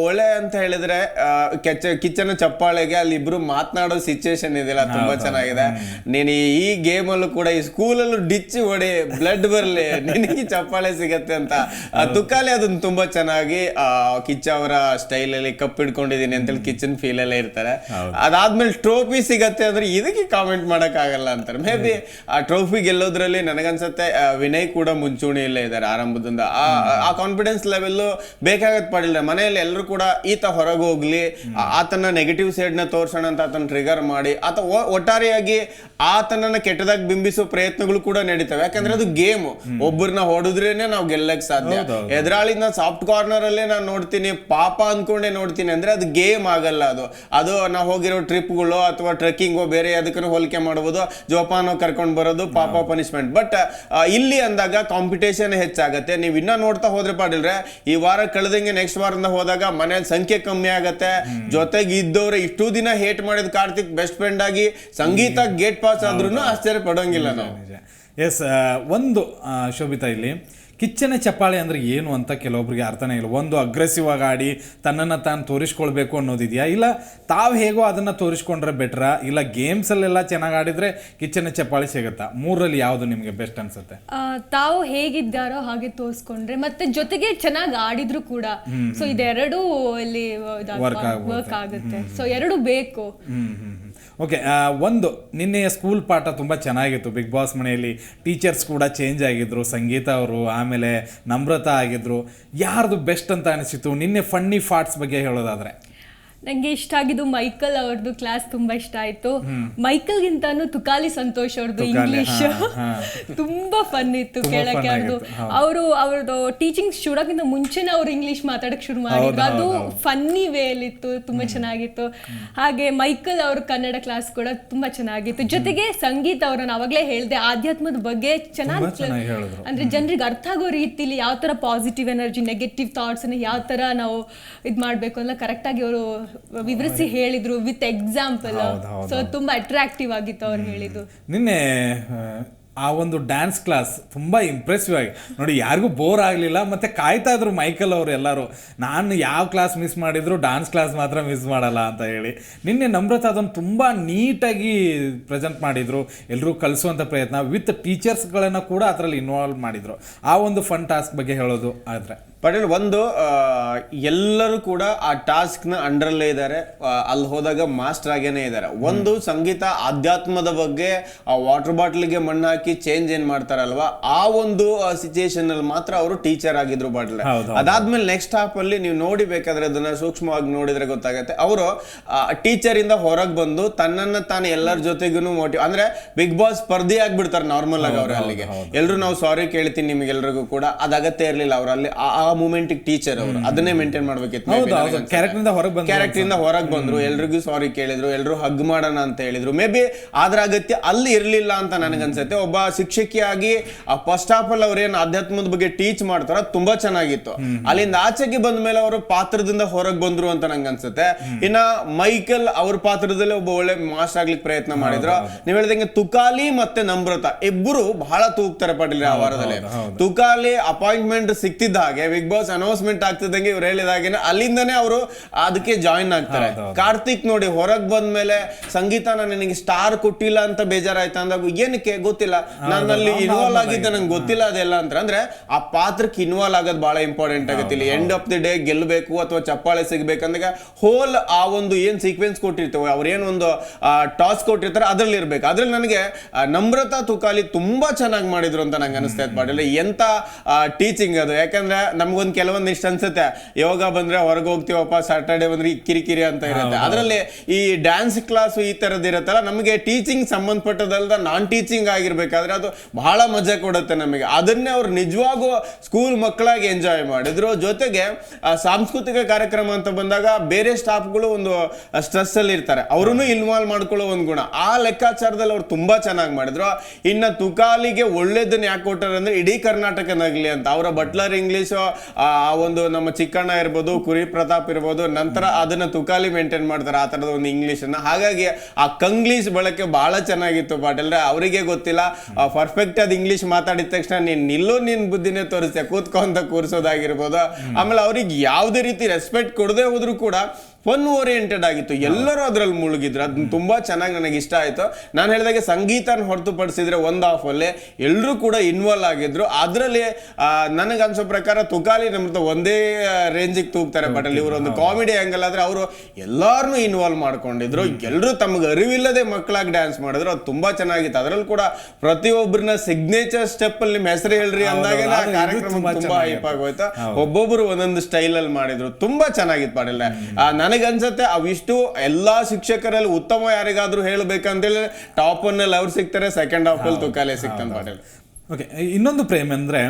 ಒಳ್ಳೆ ಅಂತ ಹೇಳಿದ್ರೆ ಕೆಚ್ಚ ಕಿಚ್ಚನ ಚಪ್ಪಾಳೆಗೆ ಅಲ್ಲಿ ಇಬ್ರು ಮಾತನಾಡೋ ಸಿಚುವೇಶನ್ ಇದೆಯಲ್ಲ ತುಂಬಾ ಚೆನ್ನಾಗಿದೆ. ನೀನು ಈ- ಗೇಮಲ್ಲೂ ಗೇಮ್ ಅಲ್ಲೂ ಕೂಡ ಈ ಸ್ಕೂಲಲ್ಲೂ ಡಿಚ್ಚಿ ಹೊಡಿ ಬ್ಲಡ್ ಬರಲಿ ನಿನಗೆ ಚಪ್ಪಾಳೆ ಸಿಗತ್ತೆ ಅಂತ. ತುಕಾಲಿ ಅದನ್ನ ತುಂಬಾ ಚೆನ್ನಾಗಿ ಆ, ಕಿಚ್ಚ ಅವರ ಸ್ಟೈಲ್ ಅಲ್ಲಿ ಕಪ್ ಹಿಡ್ಕೊಂಡಿದೀನಿ ಅಂತೇಳಿ ಕಿಚನ್ ಫೀಲ್ ಅಲ್ಲೇ ಇರ್ತಾರೆ. ಅದಾದ್ಮೇಲೆ ಟ್ರೋಫಿ ಸಿಗತ್ತೆ ಅಂದ್ರೆ ಇದಕ್ಕೆ ಕಾಮೆಂಟ್ ಮಾಡಕ್ ಆಗಲ್ಲ ಅಂತಾರೆ ಮೇ ಬಿ ಆ ಟ್ರೋಫಿ ಗೆಲ್ಲೋದ್ರಲ್ಲಿ ನನಗನ್ಸತ್ತೆ ವಿನಯ್ ಕೂಡ ಮುಂಚೂಣಿಯಲ್ಲೇ ಇದ್ದಾರೆ ಆರಂಭದಿಂದ. ಆ ಆ ಕಾನ್ಫಿಡೆನ್ಸ್ ಲೆವೆಲ್ ಬೇಕಾಗತ್ ಪಡಿಲ್ಲ ಮನೆಯಲ್ಲಿ ಎಲ್ಲರೂ ಕೂಡ ಈತ ಹೊರಗೆ ಹೋಗ್ಲಿ ಆತನ ನೆಗೆಟಿವ್ ಸೈಡ್ನ ತೋರ್ಸೋಣ ಅಂತ ಆತನ ಟ್ರಿಗರ್ ಮಾಡಿ ಆತ ಒಟ್ಟಾರೆಯಾಗಿ ಆತನನ್ನ ಕೆಟ್ಟದಾಗಿ ಬಿಂಬಿಸೋ ಪ್ರಯತ್ನಗಳು ಕೂಡ ನಡೀತವೆ. ಯಾಕಂದ್ರೆ ಅದು ಗೇಮ್ ಒಬ್ಬರನ್ನ ಹೊಡೆದ್ರೇನೆ ನಾವು ಗೆಲ್ಲಕ್ ಸಾಧ್ಯ. ಎದುರಾಳಿ ನಾನು ಸಾಫ್ಟ್ ಕಾರ್ನರ್ ಅಲ್ಲೇ ನಾನು ನೋಡ್ತೀನಿ ಪಾಪ ಅನ್ಕೊಂಡೆ ನೋಡ್ತೀನಿ ಅಂದ್ರೆ ಅದು ಗೇಮ್ ಆಗಲ್ಲ ಅದು. ಅದು ನಾವು ಹೋಗಿರೋ ಟ್ರಿಪ್ಗಳು ಅಥವಾ ಟ್ರೆಕ್ಕಿಂಗ್ ಬೇರೆ ಅದಕ್ಕೂ ಹೋಲಿಕೆ ಮಾಡಬಹುದು ಜೋಪಾನ ಕರ್ಕೊಂಡು ಬರೋದು ಪಾಪ ಪನಿಷ್ಮೆಂಟ್ ಬಟ್ ಇಲ್ಲಿ ಅಂದಾಗ ಕಾಂಪಿಟೇಷನ್ ಹೆಚ್ಚಾಗತ್ತೆ. ನೀವು ಇನ್ನ ನೋಡ್ತಾ ಹೋದ್ರೆ ಪಾಡಿಲ್ರೆ ಈ ವಾರ ಕಳೆದಂಗೆ ನೆಕ್ಸ್ಟ್ ವಾರದಿಂದ ಹೋದಾಗ ಮನೇಲಿ ಸಂಖ್ಯೆ ಕಮ್ಮಿ ಆಗತ್ತೆ. ಜೊತೆಗೆ ಇದ್ದವ್ರೆ ಇಷ್ಟು ದಿನ ಹೇಟ್ ಮಾಡಿದ ಕಾರ್ತಿಕ್ ಬೆಸ್ಟ್ ಫ್ರೆಂಡ್ ಆಗಿ ಸಂಗೀತ ಗೇಟ್ ಪಾಸ್ ಆದ್ರೂ ಆಶ್ಚರ್ಯ ಪಡೋಂಗಿಲ್ಲ ನಾವು. ಎಸ್ ಒಂದು ಶೋಭಿತಾ ಇಲ್ಲಿ. ಕಿಚ್ಚನ ಚಪ್ಪಾಳೆ ಅಂದರೆ ಏನು ಅಂತ ಕೆಲವೊಬ್ರಿಗೆ ಅರ್ಥನೇ ಇಲ್ಲ. ಒಂದು ಅಗ್ರೆಸಿವ್ ಆಗಿ ಆಡಿ ತನ್ನನ್ನು ತಾನು ತೋರಿಸ್ಕೊಳ್ಬೇಕು ಅನ್ನೋದಿದೆಯಾ? ಇಲ್ಲ ತಾವು ಹೇಗೋ ಅದನ್ನು ತೋರಿಸ್ಕೊಂಡ್ರೆ ಬೆಟ್ರಾ ಇಲ್ಲ ಗೇಮ್ಸಲ್ಲೆಲ್ಲ ಚೆನ್ನಾಗಿ ಆಡಿದ್ರೆ ಕಿಚ್ಚನೆ ಚಪ್ಪಾಳೆ ಸಿಗುತ್ತಾ? ಮೂರಲ್ಲಿ ಯಾವುದು ನಿಮಗೆ ಬೆಸ್ಟ್ ಅನ್ಸುತ್ತೆ? ತಾವು ಹೇಗಿದ್ದಾರೋ ಹಾಗೆ ತೋರಿಸ್ಕೊಂಡ್ರೆ ಮತ್ತೆ ಜೊತೆಗೆ ಚೆನ್ನಾಗಿ ಆಡಿದ್ರು ಕೂಡ ಸೊ ಇದೆರಡು ಇಲ್ಲಿ ವರ್ಕ್ ಆಗುತ್ತೆ. ಸೊ ಎರಡು ಬೇಕು. ಓಕೆ ಒಂದು, ನಿನ್ನೆಯ ಸ್ಕೂಲ್ ಪಾಠ ತುಂಬ ಚೆನ್ನಾಗಿತ್ತು. ಬಿಗ್ ಬಾಸ್ ಮನೆಯಲ್ಲಿ ಟೀಚರ್ಸ್ ಕೂಡ ಚೇಂಜ್ ಆಗಿದ್ರು, ಸಂಗೀತ ಅವರು ಆಮೇಲೆ ನಮ್ರತಾ ಆಗಿದ್ರು. ಯಾರ್ದು ಬೆಸ್ಟ್ ಅಂತ ಅನಿಸಿತು ನಿನ್ನೆ ಫನ್ನಿ ಫಾಟ್ಸ್ ಬಗ್ಗೆ ಹೇಳೋದಾದ್ರೆ. ನಂಗೆ ಇಷ್ಟ ಆಗಿದ್ದು ಮೈಕಲ್ ಅವ್ರದ್ದು ಕ್ಲಾಸ್ ತುಂಬಾ ಇಷ್ಟ ಆಯ್ತು. ಮೈಕಲ್ ಮೈಕಲ್ಗಿಂತಾನು ತುಕಾಲಿ ಸಂತೋಷ್ ಅವ್ರದ್ದು ಇಂಗ್ಲಿಷ್. ತುಂಬಾ ಫನ್ ಇತ್ತು ಕೇಳಕ್ಕೆ ಅವ್ರದ್ದು ಅವರು ಅವ್ರದ್ದು ಟೀಚಿಂಗ್ ಶುರುವಾಗಿಂತ ಮುಂಚೆನೆ ಅವ್ರು ಇಂಗ್ಲಿಷ್ ಮಾತಾಡಕ್ ಶುರು ಮಾಡಿದ್ರು. ಅದು ಫನ್ನಿ ವೇಲ್ ಇತ್ತು ತುಂಬಾ ಚೆನ್ನಾಗಿತ್ತು. ಹಾಗೆ ಮೈಕಲ್ ಅವ್ರ ಕನ್ನಡ ಕ್ಲಾಸ್ ಕೂಡ ತುಂಬಾ ಚೆನ್ನಾಗಿತ್ತು. ಜೊತೆಗೆ ಸಂಗೀತ ಅವ್ರನ್ನ ಅವಾಗ್ಲೇ ಹೇಳ್ದೆ ಆಧ್ಯಾತ್ಮದ ಬಗ್ಗೆ ಚೆನ್ನಾಗಿ. ಅಂದ್ರೆ ಜನರಿಗೆ ಅರ್ಥ ಆಗೋ ರೀತಿಲಿ ಯಾವ ತರ ಪಾಸಿಟಿವ್ ಎನರ್ಜಿ ನೆಗೆಟಿವ್ ಥಾಟ್ಸ್ ಅನ್ನ ಯಾವ ತರ ನಾವು ಇದ್ ಮಾಡ್ಬೇಕು ಅಂತ ಕರೆಕ್ಟಾಗಿ ಅವರು ವಿವರಿಸಿ ಹೇಳಿದ್ರು ವಿತ್ ಎಕ್ಸಾಂಪಲ್ ಸೊ ತುಂಬಾ ಅಟ್ರಾಕ್ಟಿವ್ ಆಗಿತ್ತು ಅವ್ರು ಹೇಳಿದ್ದು. ನಿನ್ನೆ ಆ, ಒಂದು ಡ್ಯಾನ್ಸ್ ಕ್ಲಾಸ್ ತುಂಬ ಇಂಪ್ರೆಸಿವ್ ಆಗಿ ನೋಡಿ ಯಾರಿಗೂ ಬೋರ್ ಆಗಲಿಲ್ಲ ಮತ್ತು ಕಾಯ್ತಾ ಇದ್ರು ಮೈಕಲ್ ಅವರು ಎಲ್ಲರೂ. ನಾನು ಯಾವ ಕ್ಲಾಸ್ ಮಿಸ್ ಮಾಡಿದ್ರು ಡ್ಯಾನ್ಸ್ ಕ್ಲಾಸ್ ಮಾತ್ರ ಮಿಸ್ ಮಾಡಲ್ಲ ಅಂತ ಹೇಳಿ. ನಿನ್ನೆ ನಮ್ರತ ಅದನ್ನು ತುಂಬ ನೀಟಾಗಿ ಪ್ರೆಸೆಂಟ್ ಮಾಡಿದರು. ಎಲ್ಲರೂ ಕಲಿಸುವಂಥ ಪ್ರಯತ್ನ. ವಿತ್ ಟೀಚರ್ಸ್ಗಳನ್ನು ಕೂಡ ಅದರಲ್ಲಿ ಇನ್ವಾಲ್ವ್ ಮಾಡಿದರು. ಆ ಒಂದು ಫನ್ ಟಾಸ್ಕ್ ಬಗ್ಗೆ ಹೇಳೋದು ಆದರೆ. ಪಟೇಲ್ ಒಂದು ಎಲ್ಲರೂ ಕೂಡ ಆ ಟಾಸ್ಕ್ನ ಅಂಡರಲ್ಲೇ ಇದ್ದಾರೆ ಅಲ್ಲಿ ಹೋದಾಗ ಮಾಸ್ಟರ್ ಆಗೇನೆ ಇದ್ದಾರೆ ಒಂದು ಸಂಗೀತ ಆಧ್ಯಾತ್ಮದ ಬಗ್ಗೆ ಆ ವಾಟರ್ ಬಾಟ್ಲಿಗೆ ಮಣ್ಣು ಹಾಕಿ ಚೇಂಜ್ ಏನ್ ಮಾಡ್ತಾರಲ್ವಾ? ಆ ಒಂದು ಸಿಚುಯೇಷನ್ ಅಲ್ಲಿ ಮಾತ್ರ ಅವರು ಟೀಚರ್ ಆಗಿದ್ರು ಬಾಟ್ಲ್. ಅದಾದ್ಮೇಲೆ ನೆಕ್ಸ್ಟ್ ಹಾಫ್ ಅಲ್ಲಿ ನೀವು ನೋಡಿ ಬೇಕಾದ್ರೆ ಅದನ್ನ ಸೂಕ್ಷ್ಮವಾಗಿ ನೋಡಿದ್ರೆ ಗೊತ್ತಾಗತ್ತೆ. ಅವರು ಟೀಚರ್ ಇಂದ ಹೊರಗೆ ಬಂದು ತನ್ನನ್ನ ತಾನು ಎಲ್ಲರ ಜೊತೆಗೂ ಮೋಟಿವ್ ಅಂದ್ರೆ ಬಿಗ್ ಬಾಸ್ ಸ್ಪರ್ಧಿ ಆಗ್ಬಿಡ್ತಾರೆ ನಾರ್ಮಲ್ ಆಗಿ ಅವ್ರು ಅಲ್ಲಿಗೆ. ಎಲ್ರು ನಾವು ಸಾರಿ ಕೇಳ್ತೀನಿ ನಿಮ್ಗೆಲ್ರಿಗೂ ಕೂಡ ಅದ್ ಅಗತ್ಯ ಇರ್ಲಿಲ್ಲ ಅವ್ರ ಅಲ್ಲಿ. ಆ- ಮೂಮೆಂಟ್ ಟೀಚರ್ ಅವರು. ಅದನ್ನೇ ಮೇಂಟೈನ್ ಮಾಡ್ಬೇಕಿತ್ತು ಹೊರಗೆ ಕ್ಯಾರೆಕ್ಟರ್ ಇಂದ ಹೊರಗೆ ಬಂದ್ರು. ಎಲ್ರಿಗೂ ಸಾರಿ ಕೇಳಿದ್ರು ಎಲ್ರು ಹಗ್ ಮಾಡೋಣ ಅಂತ ಹೇಳಿದ್ರು. ಮೇ ಬಿ ಅದ್ರ ಅಗತ್ಯ ಅಲ್ಲಿ ಇರ್ಲಿಲ್ಲ ಅಂತ ನನಗನ್ಸುತ್ತೆ. ಒಬ್ಬ ಶಿಕ್ಷಕಿಯಾಗಿ ಫಸ್ಟ್ ಹಾಫ್ ಅಲ್ಲಿ ಅವ್ರೇನ್ ಅಧ್ಯಾತ್ಮದ ಬಗ್ಗೆ ಟೀಚ್ ಮಾಡ್ತಾರ ತುಂಬಾ ಚೆನ್ನಾಗಿತ್ತು. ಅಲ್ಲಿಂದ ಆಚೆಗೆ ಬಂದ ಮೇಲೆ ಅವರು ಪಾತ್ರದಿಂದ ಹೊರಗೆ ಬಂದ್ರು ಅಂತ ನಂಗೆ ಅನ್ಸುತ್ತೆ. ಇನ್ನ ಮೈಕಲ್ ಅವ್ರ ಪಾತ್ರದಲ್ಲಿ ಒಬ್ಬ ಒಳ್ಳೆ ಮಾಸ್ಟರ್ ಆಗ್ಲಿಕ್ಕೆ ಪ್ರಯತ್ನ ಮಾಡಿದ್ರು. ನೀವ್ ಹೇಳ್ದಂಗೆ ತುಕಾಲಿ ಮತ್ತೆ ನಮ್ರತ ಇಬ್ಬರು ಬಹಳ ತೂಗ್ತಾರೆ ಪಾಟೀಲ್ ಆ ವಾರದಲ್ಲಿ ತುಕಾಲಿ ಅಪಾಯಿಂಟ್ಮೆಂಟ್ ಸಿಕ್ತಿದ್ದ ಹಾಗೆ ಬಿಗ್ ಬಾಸ್ ಅನೌನ್ಸ್ಮೆಂಟ್ ಆಗ್ತಿದ್ದಂಗೆ ಇವ್ರು ಹಾಗೆ ಅಲ್ಲಿಂದನೇ ಅವರು ಅದಕ್ಕೆ ಜಾಯಿನ್ ಆಗ್ತಾರೆ. ಕಾರ್ತಿಕ್ ನೋಡಿ ಹೊರಗ್ ಬಂದ್ಮೇಲೆ ಸಂಗೀತ ನಾನು ನಿನಗೆ ಸ್ಟಾರ್ ಕೊಟ್ಟಿಲ್ಲ ಅಂತ ಬೇಜಾರಾಯ್ತು ಅಂದಾಗ ಏನಕ್ಕೆ ಗೊತ್ತಿಲ್ಲ. ನನ್ನಲ್ಲಿ ಇನ್ವಾಲ್ವ್ ಆಗಿದ್ದೆ ನಂಗೆ ಗೊತ್ತಿಲ್ಲ ಅದೆಲ್ಲ ಅಂತ ಅಂದ್ರೆ ಆ ಪಾತ್ರಕ್ಕೆ ಇನ್ವಾಲ್ವ್ ಆಗೋದು ಬಹಳ ಇಂಪಾರ್ಟೆಂಟ್ ಆಗುತ್ತೆ ಇಲ್ಲಿ. ಎಂಡ್ ಆಫ್ ದಿ ಡೇ ಗೆಲ್ಲಬೇಕು ಅಥವಾ ಚಪ್ಪಾಳೆ ಸಿಗ್ಬೇಕಂದಾಗ ಹೋಲ್ ಆ ಒಂದು ಏನ್ ಸೀಕ್ವೆನ್ಸ್ ಕೊಟ್ಟಿರ್ತೇವೆ ಅವ್ರ ಏನ್ ಒಂದು ಟಾಸ್ ಕೊಟ್ಟಿರ್ತಾರೆ ಅದ್ರಲ್ಲಿ ಇರ್ಬೇಕು. ಅದ್ರಲ್ಲಿ ನನಗೆ ನಮ್ರತಾ ತುಕಾಲಿ ತುಂಬಾ ಚೆನ್ನಾಗಿ ಮಾಡಿದ್ರು ಅಂತ ನಂಗೆ ಅನಿಸ್ತಾ ಇತ್ತು ಪಾಟೀಲ್ ಎಂತ ಟೀಚಿಂಗ್ ಅದು. ಯಾಕಂದ್ರೆ ನಮ್ಗೊಂದು ಕೆಲವೊಂದು ಇಷ್ಟ ಅನ್ಸುತ್ತೆ. ಯೋಗ ಬಂದ್ರೆ ಹೊರಗೆ ಹೋಗ್ತೀವಪ್ಪ ಸಾಟರ್ಡೆ ಬಂದ್ರೆ ಈ ಕಿರಿಕಿರಿ ಅಂತ ಇರುತ್ತೆ. ಅದರಲ್ಲಿ ಈ ಡ್ಯಾನ್ಸ್ ಕ್ಲಾಸ್ ಈ ತರದ್ ಇರುತ್ತಲ್ಲ ನಮಗೆ ಟೀಚಿಂಗ್ ಸಂಬಂಧಪಟ್ಟದಲ್ದ ನಾನ್ ಟೀಚಿಂಗ್ ಆಗಿರ್ಬೇಕಾದ್ರೆ ಅದು ಬಹಳ ಮಜಾ ಕೊಡುತ್ತೆ ನಮಗೆ. ಅದನ್ನೇ ಅವ್ರು ನಿಜವಾಗೂ ಸ್ಕೂಲ್ ಮಕ್ಕಳಾಗಿ ಎಂಜಾಯ್ ಮಾಡಿದ್ರು. ಜೊತೆಗೆ ಸಾಂಸ್ಕೃತಿಕ ಕಾರ್ಯಕ್ರಮ ಅಂತ ಬಂದಾಗ ಬೇರೆ ಸ್ಟಾಫ್ಗಳು ಒಂದು ಸ್ಟ್ರೆಸ್ ಅಲ್ಲಿ ಇರ್ತಾರೆ. ಅವ್ರನ್ನು ಇನ್ವಾಲ್ವ್ ಮಾಡ್ಕೊಳ್ಳೋ ಒಂದು ಗುಣ. ಆ ಲೆಕ್ಕಾಚಾರದಲ್ಲಿ ಅವ್ರು ತುಂಬಾ ಚೆನ್ನಾಗಿ ಮಾಡಿದ್ರು. ಇನ್ನ ತುಕಾಲಿಗೆ ಒಳ್ಳೇದನ್ನ ಯಾಕೆ ಕೊಟ್ಟಾರೆ ಅಂದ್ರೆ ಇಡೀ ಕರ್ನಾಟಕನಾಗ್ಲಿ ಅಂತ. ಅವರ ಬಟ್ಲರ್ ಇಂಗ್ಲಿಷ್ ಆ ಒಂದು ನಮ್ಮ ಚಿಕ್ಕಣ್ಣ ಇರ್ಬೋದು, ಕುರಿ ಪ್ರತಾಪ್ ಇರ್ಬೋದು, ನಂತರ ಅದನ್ನ ತುಕಾಲಿ ಮೇಂಟೈನ್ ಮಾಡ್ತಾರೆ, ಆ ತರದ ಒಂದು ಇಂಗ್ಲಿಷ್ ಅನ್ನ. ಹಾಗಾಗಿ ಆ ಕಂಗ್ಲೀಷ್ ಬಳಕೆ ಬಹಳ ಚೆನ್ನಾಗಿತ್ತು ಪಾಟೀಲ್ ಅವರಿಗೆ ಗೊತ್ತಿಲ್ಲ. ಪರ್ಫೆಕ್ಟ್ ಆದ ಇಂಗ್ಲಿಷ್ ಮಾತಾಡಿದ ತಕ್ಷಣ ನೀನ್ ನಿಲ್ಲೋ ನಿನ್ ಬುದ್ಧಿನೇ ತೋರಿಸಿ ಕೂತ್ಕೊಂತ ಕೂರಿಸೋದಾಗಿರ್ಬೋದು? ಆಮೇಲೆ ಅವ್ರಿಗೆ ಯಾವುದೇ ರೀತಿ ರೆಸ್ಪೆಕ್ಟ್ ಕೊಡದೆ ಹೋದ್ರು ಕೂಡ ಫನ್ ಓರಿಯೆಂಟೆಡ್ ಆಗಿತ್ತು. ಎಲ್ಲರೂ ಅದ್ರಲ್ಲಿ ಮುಳುಗಿದ್ರು. ಅದನ್ನ ತುಂಬಾ ಚೆನ್ನಾಗಿ ನನಗೆ ಇಷ್ಟ ಆಯ್ತು. ನಾನು ಹೇಳಿದಾಗೆ ಸಂಗೀತನ ಹೊರತುಪಡಿಸಿದ್ರೆ ಒಂದ್ ಆಫ್ ಅಲ್ಲಿ ಎಲ್ಲರೂ ಕೂಡ ಇನ್ವಾಲ್ವ್ ಆಗಿದ್ರು. ಅದರಲ್ಲಿ ನನಗೆ ಅನ್ಸೋ ಪ್ರಕಾರ ತುಕಾಲಿ ನಮ್ದು ಒಂದೇ ರೇಂಜಿಗೆ ತೂಗ್ತಾರೆ. ಬಟ್ ಅಲ್ಲಿ ಇವರು ಒಂದು ಕಾಮಿಡಿ ಆಂಗಲ್ ಆದ್ರೆ ಅವರು ಎಲ್ಲರನ್ನೂ ಇನ್ವಾಲ್ವ್ ಮಾಡ್ಕೊಂಡಿದ್ರು. ಎಲ್ಲರೂ ತಮಗೆ ಅರಿವಿಲ್ಲದೆ ಮಕ್ಕಳಾಗಿ ಡ್ಯಾನ್ಸ್ ಮಾಡಿದ್ರು. ಅದು ತುಂಬಾ ಚೆನ್ನಾಗಿತ್ತು. ಅದರಲ್ಲಿ ಕೂಡ ಪ್ರತಿಯೊಬ್ಬರನ್ನ ಸಿಗ್ನೇಚರ್ ಸ್ಟೆಪ್ ಅಲ್ಲಿ ನಿಮ್ಮ ಹೆಸರು ಹೇಳ್ರಿ ಅಂದಾಗ ಕಾರ್ಯಕ್ರಮ ತುಂಬಾ. ಹೈಪ್ ಆಗೋಯ್ತು. ಒಬ್ಬೊಬ್ರು ಒಂದೊಂದು ಸ್ಟೈಲ್ ಅಲ್ಲಿ ಮಾಡಿದ್ರು. ತುಂಬಾ ಚೆನ್ನಾಗಿತ್ತು ಪಾಡಿಲ್ಲ. ನನಗನ್ಸತ್ತೆ ಅವಿಷ್ಟು ಎಲ್ಲಾ ಶಿಕ್ಷಕರಲ್ಲಿ ಉತ್ತಮ ಯಾರಿಗಾದ್ರೂ ಹೇಳ್ಬೇಕಂತೇಳಿ ಟಾಪ್ ಒನ್ ಅಲ್ಲಿ ಅವ್ರು ಸಿಗ್ತಾರೆ ಸೆಕೆಂಡ್ ಹಾಫ್ ಅಲ್ಲಿ ತುಕಾಲೆ ಸಿಗ್ತಾನೆ ಪಾಟೀಲ್. ಓಕೆ ಇನ್ನೊಂದು ಪ್ರೇಮ್ ಅಂದರೆ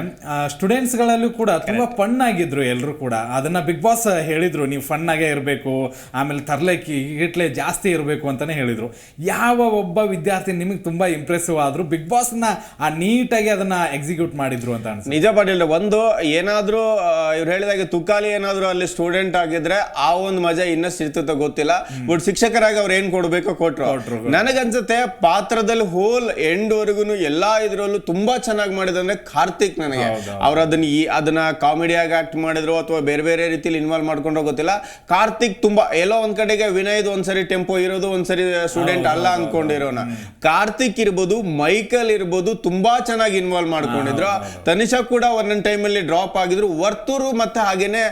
ಸ್ಟೂಡೆಂಟ್ಸ್ಗಳಲ್ಲೂ ಕೂಡ ತುಂಬ ಫನ್ ಆಗಿದ್ರು ಎಲ್ಲರೂ ಕೂಡ. ಅದನ್ನ ಬಿಗ್ ಬಾಸ್ ಹೇಳಿದ್ರು ನೀವು ಫನ್ನಾಗೇ ಇರಬೇಕು ಆಮೇಲೆ ತರಲೆ ಗಿಟ್ಲೆ ಜಾಸ್ತಿ ಇರಬೇಕು ಅಂತಾನೆ ಹೇಳಿದ್ರು. ಯಾವ ಒಬ್ಬ ವಿದ್ಯಾರ್ಥಿ ನಿಮಗೆ ತುಂಬಾ ಇಂಪ್ರೆಸಿವ್ ಆದರೂ ಬಿಗ್ ಬಾಸ್ನ ಆ ನೀಟಾಗಿ ಅದನ್ನ ಎಕ್ಸಿಕ್ಯೂಟ್ ಮಾಡಿದ್ರು ಅಂತ ಅನ್ಸುತ್ತೆ. ನಿಜ ಪಾಟೀಲ್ ಒಂದು ಏನಾದರೂ ಇವ್ರು ಹೇಳಿದಾಗೆ ತುಕಾಲಿ ಏನಾದ್ರೂ ಅಲ್ಲಿ ಸ್ಟೂಡೆಂಟ್ ಆಗಿದ್ರೆ ಆ ಒಂದು ಮಜಾ ಇನ್ನಷ್ಟು ಇರ್ತದೆ ಗೊತ್ತಿಲ್ಲ. ಬಟ್ ಶಿಕ್ಷಕರಾಗಿ ಅವ್ರು ಏನು ಕೊಡ್ಬೇಕೋ ಕೊಟ್ರು. ನನಗನ್ಸುತ್ತೆ ಪಾತ್ರದಲ್ಲಿ ಹೋಲ್ ಎಂಡ್ ಎಲ್ಲ ಎಲ್ಲಾ ತುಂಬ ತುಂಬಾ ಚೆನ್ನಾಗಿ ಮಾಡಿದಂದ್ರೆ ಕಾರ್ತಿಕ್ ನನಗೆ. ಅವ್ರು ಅದನ್ನ ಈ ಅದನ್ನ ಕಾಮಿಡಿಯಾಗಿ ಆಕ್ಟ್ ಮಾಡಿದ್ರು ಅಥವಾ ಬೇರೆ ಬೇರೆ ರೀತಿಲಿ ಇನ್ವಾಲ್ವ್ ಮಾಡ್ಕೊಂಡ್ರೋ ಗೊತ್ತಿಲ್ಲ. ಕಾರ್ತಿಕ್ ತುಂಬಾ ಎಲ್ಲೋ ಒಂದ್ ಕಡೆಗೆ ವಿನಯ್ದು ಒಂದ್ಸರಿ ಟೆಂಪೋ ಇರೋದು ಒಂದ್ಸರಿ ಸ್ಟೂಡೆಂಟ್ ಅಲ್ಲ ಅನ್ಕೊಂಡಿರೋನ. ಕಾರ್ತಿಕ್ ಇರ್ಬೋದು ಮೈಕಲ್ ಇರ್ಬೋದು ತುಂಬಾ ಚೆನ್ನಾಗಿ ಇನ್ವಾಲ್ವ್ ಮಾಡ್ಕೊಂಡಿದ್ರು. ತನಿಷಾ ಕೂಡ ಒಂದೊಂದ್ ಟೈಮಲ್ಲಿ ಡ್ರಾಪ್ ಆಗಿದ್ರು. ವರ್ತೂರು ಮತ್ತೆ ಹಾಗೇನೆ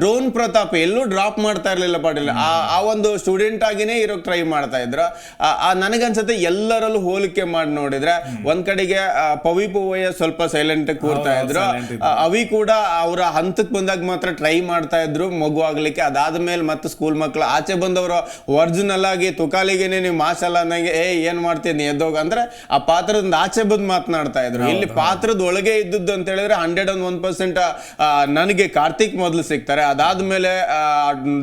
ಡ್ರೋನ್ ಪ್ರತಾಪ್ ಎಲ್ಲೂ ಡ್ರಾಪ್ ಮಾಡ್ತಾ ಇರ್ಲಿಲ್ಲ ಪಾಟೀಲ್. ಆ ಒಂದು ಸ್ಟೂಡೆಂಟ್ ಆಗಿನೇ ಇರೋಕ್ ಟ್ರೈ ಮಾಡ್ತಾ ಇದ್ರು. ನನಗನ್ಸುತ್ತೆ ಎಲ್ಲರಲ್ಲೂ ಹೋಲಿಕೆ ಮಾಡಿ ನೋಡಿದ್ರೆ ಒಂದ್ ಕಡೆಗೆ ಪವಿ ಪೂವಯ್ಯ ಸ್ವಲ್ಪ ಸೈಲೆಂಟ್ ಕೂರ್ತಾ ಇದ್ರು. ಅವಿ ಕೂಡ ಅವರ ಹಂತಕ್ಕೆ ಬಂದಾಗ ಮಾತ್ರ ಟ್ರೈ ಮಾಡ್ತಾ ಇದ್ರು ಮಗು ಆಗ್ಲಿಕ್ಕೆ. ಅದಾದ್ಮೇಲೆ ಮತ್ತೆ ಸ್ಕೂಲ್ ಮಕ್ಕಳು ಆಚೆ ಬಂದವರು ಒರ್ಜಿನಲ್ ಆಗಿ ತುಕಾಲಿಗೆನೆ ನೀವು ಮಾಸಲ್ಲ ನನಗೆ ಏ ಏನ್ ಮಾಡ್ತೀನಿ ಎದ್ದೋಗ? ಅಂದ್ರೆ ಆ ಪಾತ್ರದಿಂದ ಆಚೆ ಬಂದು ಮಾತನಾಡ್ತಾ ಇದ್ರು. ಇಲ್ಲಿ ಪಾತ್ರದ ಒಳಗೆ ಇದ್ದದ್ದು ಅಂತ ಹೇಳಿದ್ರೆ ಹಂಡ್ರೆಡ್ ಅಂಡ್ ಒನ್ ಪರ್ಸೆಂಟ್ ನನಗೆ ಕಾರ್ತಿಕ್ ಮೊದಲು ಸಿಗ್ತಾರೆ. ಅದಾದ್ಮೇಲೆ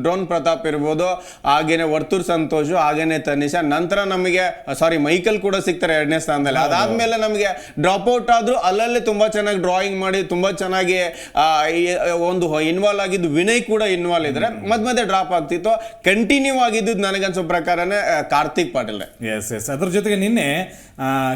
ಡ್ರೋನ್ ಪ್ರತಾಪ್ ಇರ್ಬೋದು ಹಾಗೇನೆ ವರ್ತೂರ್ ಸಂತೋಷ್ ಹಾಗೇನೆ ತನಿಷಾ. ನಂತರ ನಮಗೆ ಸಾರಿ ಮೈಕಲ್ ಕೂಡ ಸಿಗ್ತಾರೆ ಎರಡನೇ ಸ್ಥಾನದಲ್ಲಿ. ಅದಾದ್ಮೇಲೆ ನಮಗೆ ಡ್ರಾಪ್ ಔಟ್ ಆದ್ರೂ ಅಲ್ಲಲ್ಲೇ ತುಂಬಾ ಚೆನ್ನಾಗಿ ಡ್ರಾಯಿಂಗ್ ಮಾಡಿ ತುಂಬಾ ಚೆನ್ನಾಗಿ ಒಂದು ಇನ್ವಾಲ್ವ್ ಆಗಿದ್ದು ವಿನಯ್ ಕೂಡ ಇನ್ವಾಲ್ವ್ ಇದ್ರೆ. ಮಧ್ಯ ಮಧ್ಯೆ ಡ್ರಾಪ್ ಆಗ್ತಿತ್ತು. ಕಂಟಿನ್ಯೂ ಆಗಿದ್ದು ನನಗನ್ಸೋ ಪ್ರಕಾರನೇ ಕಾರ್ತಿಕ್ ಪಾಟೀಲ್ ಎಸ್ ಎಸ್ ಅದ್ರ ಜೊತೆಗೆ ನಿನ್ನೆ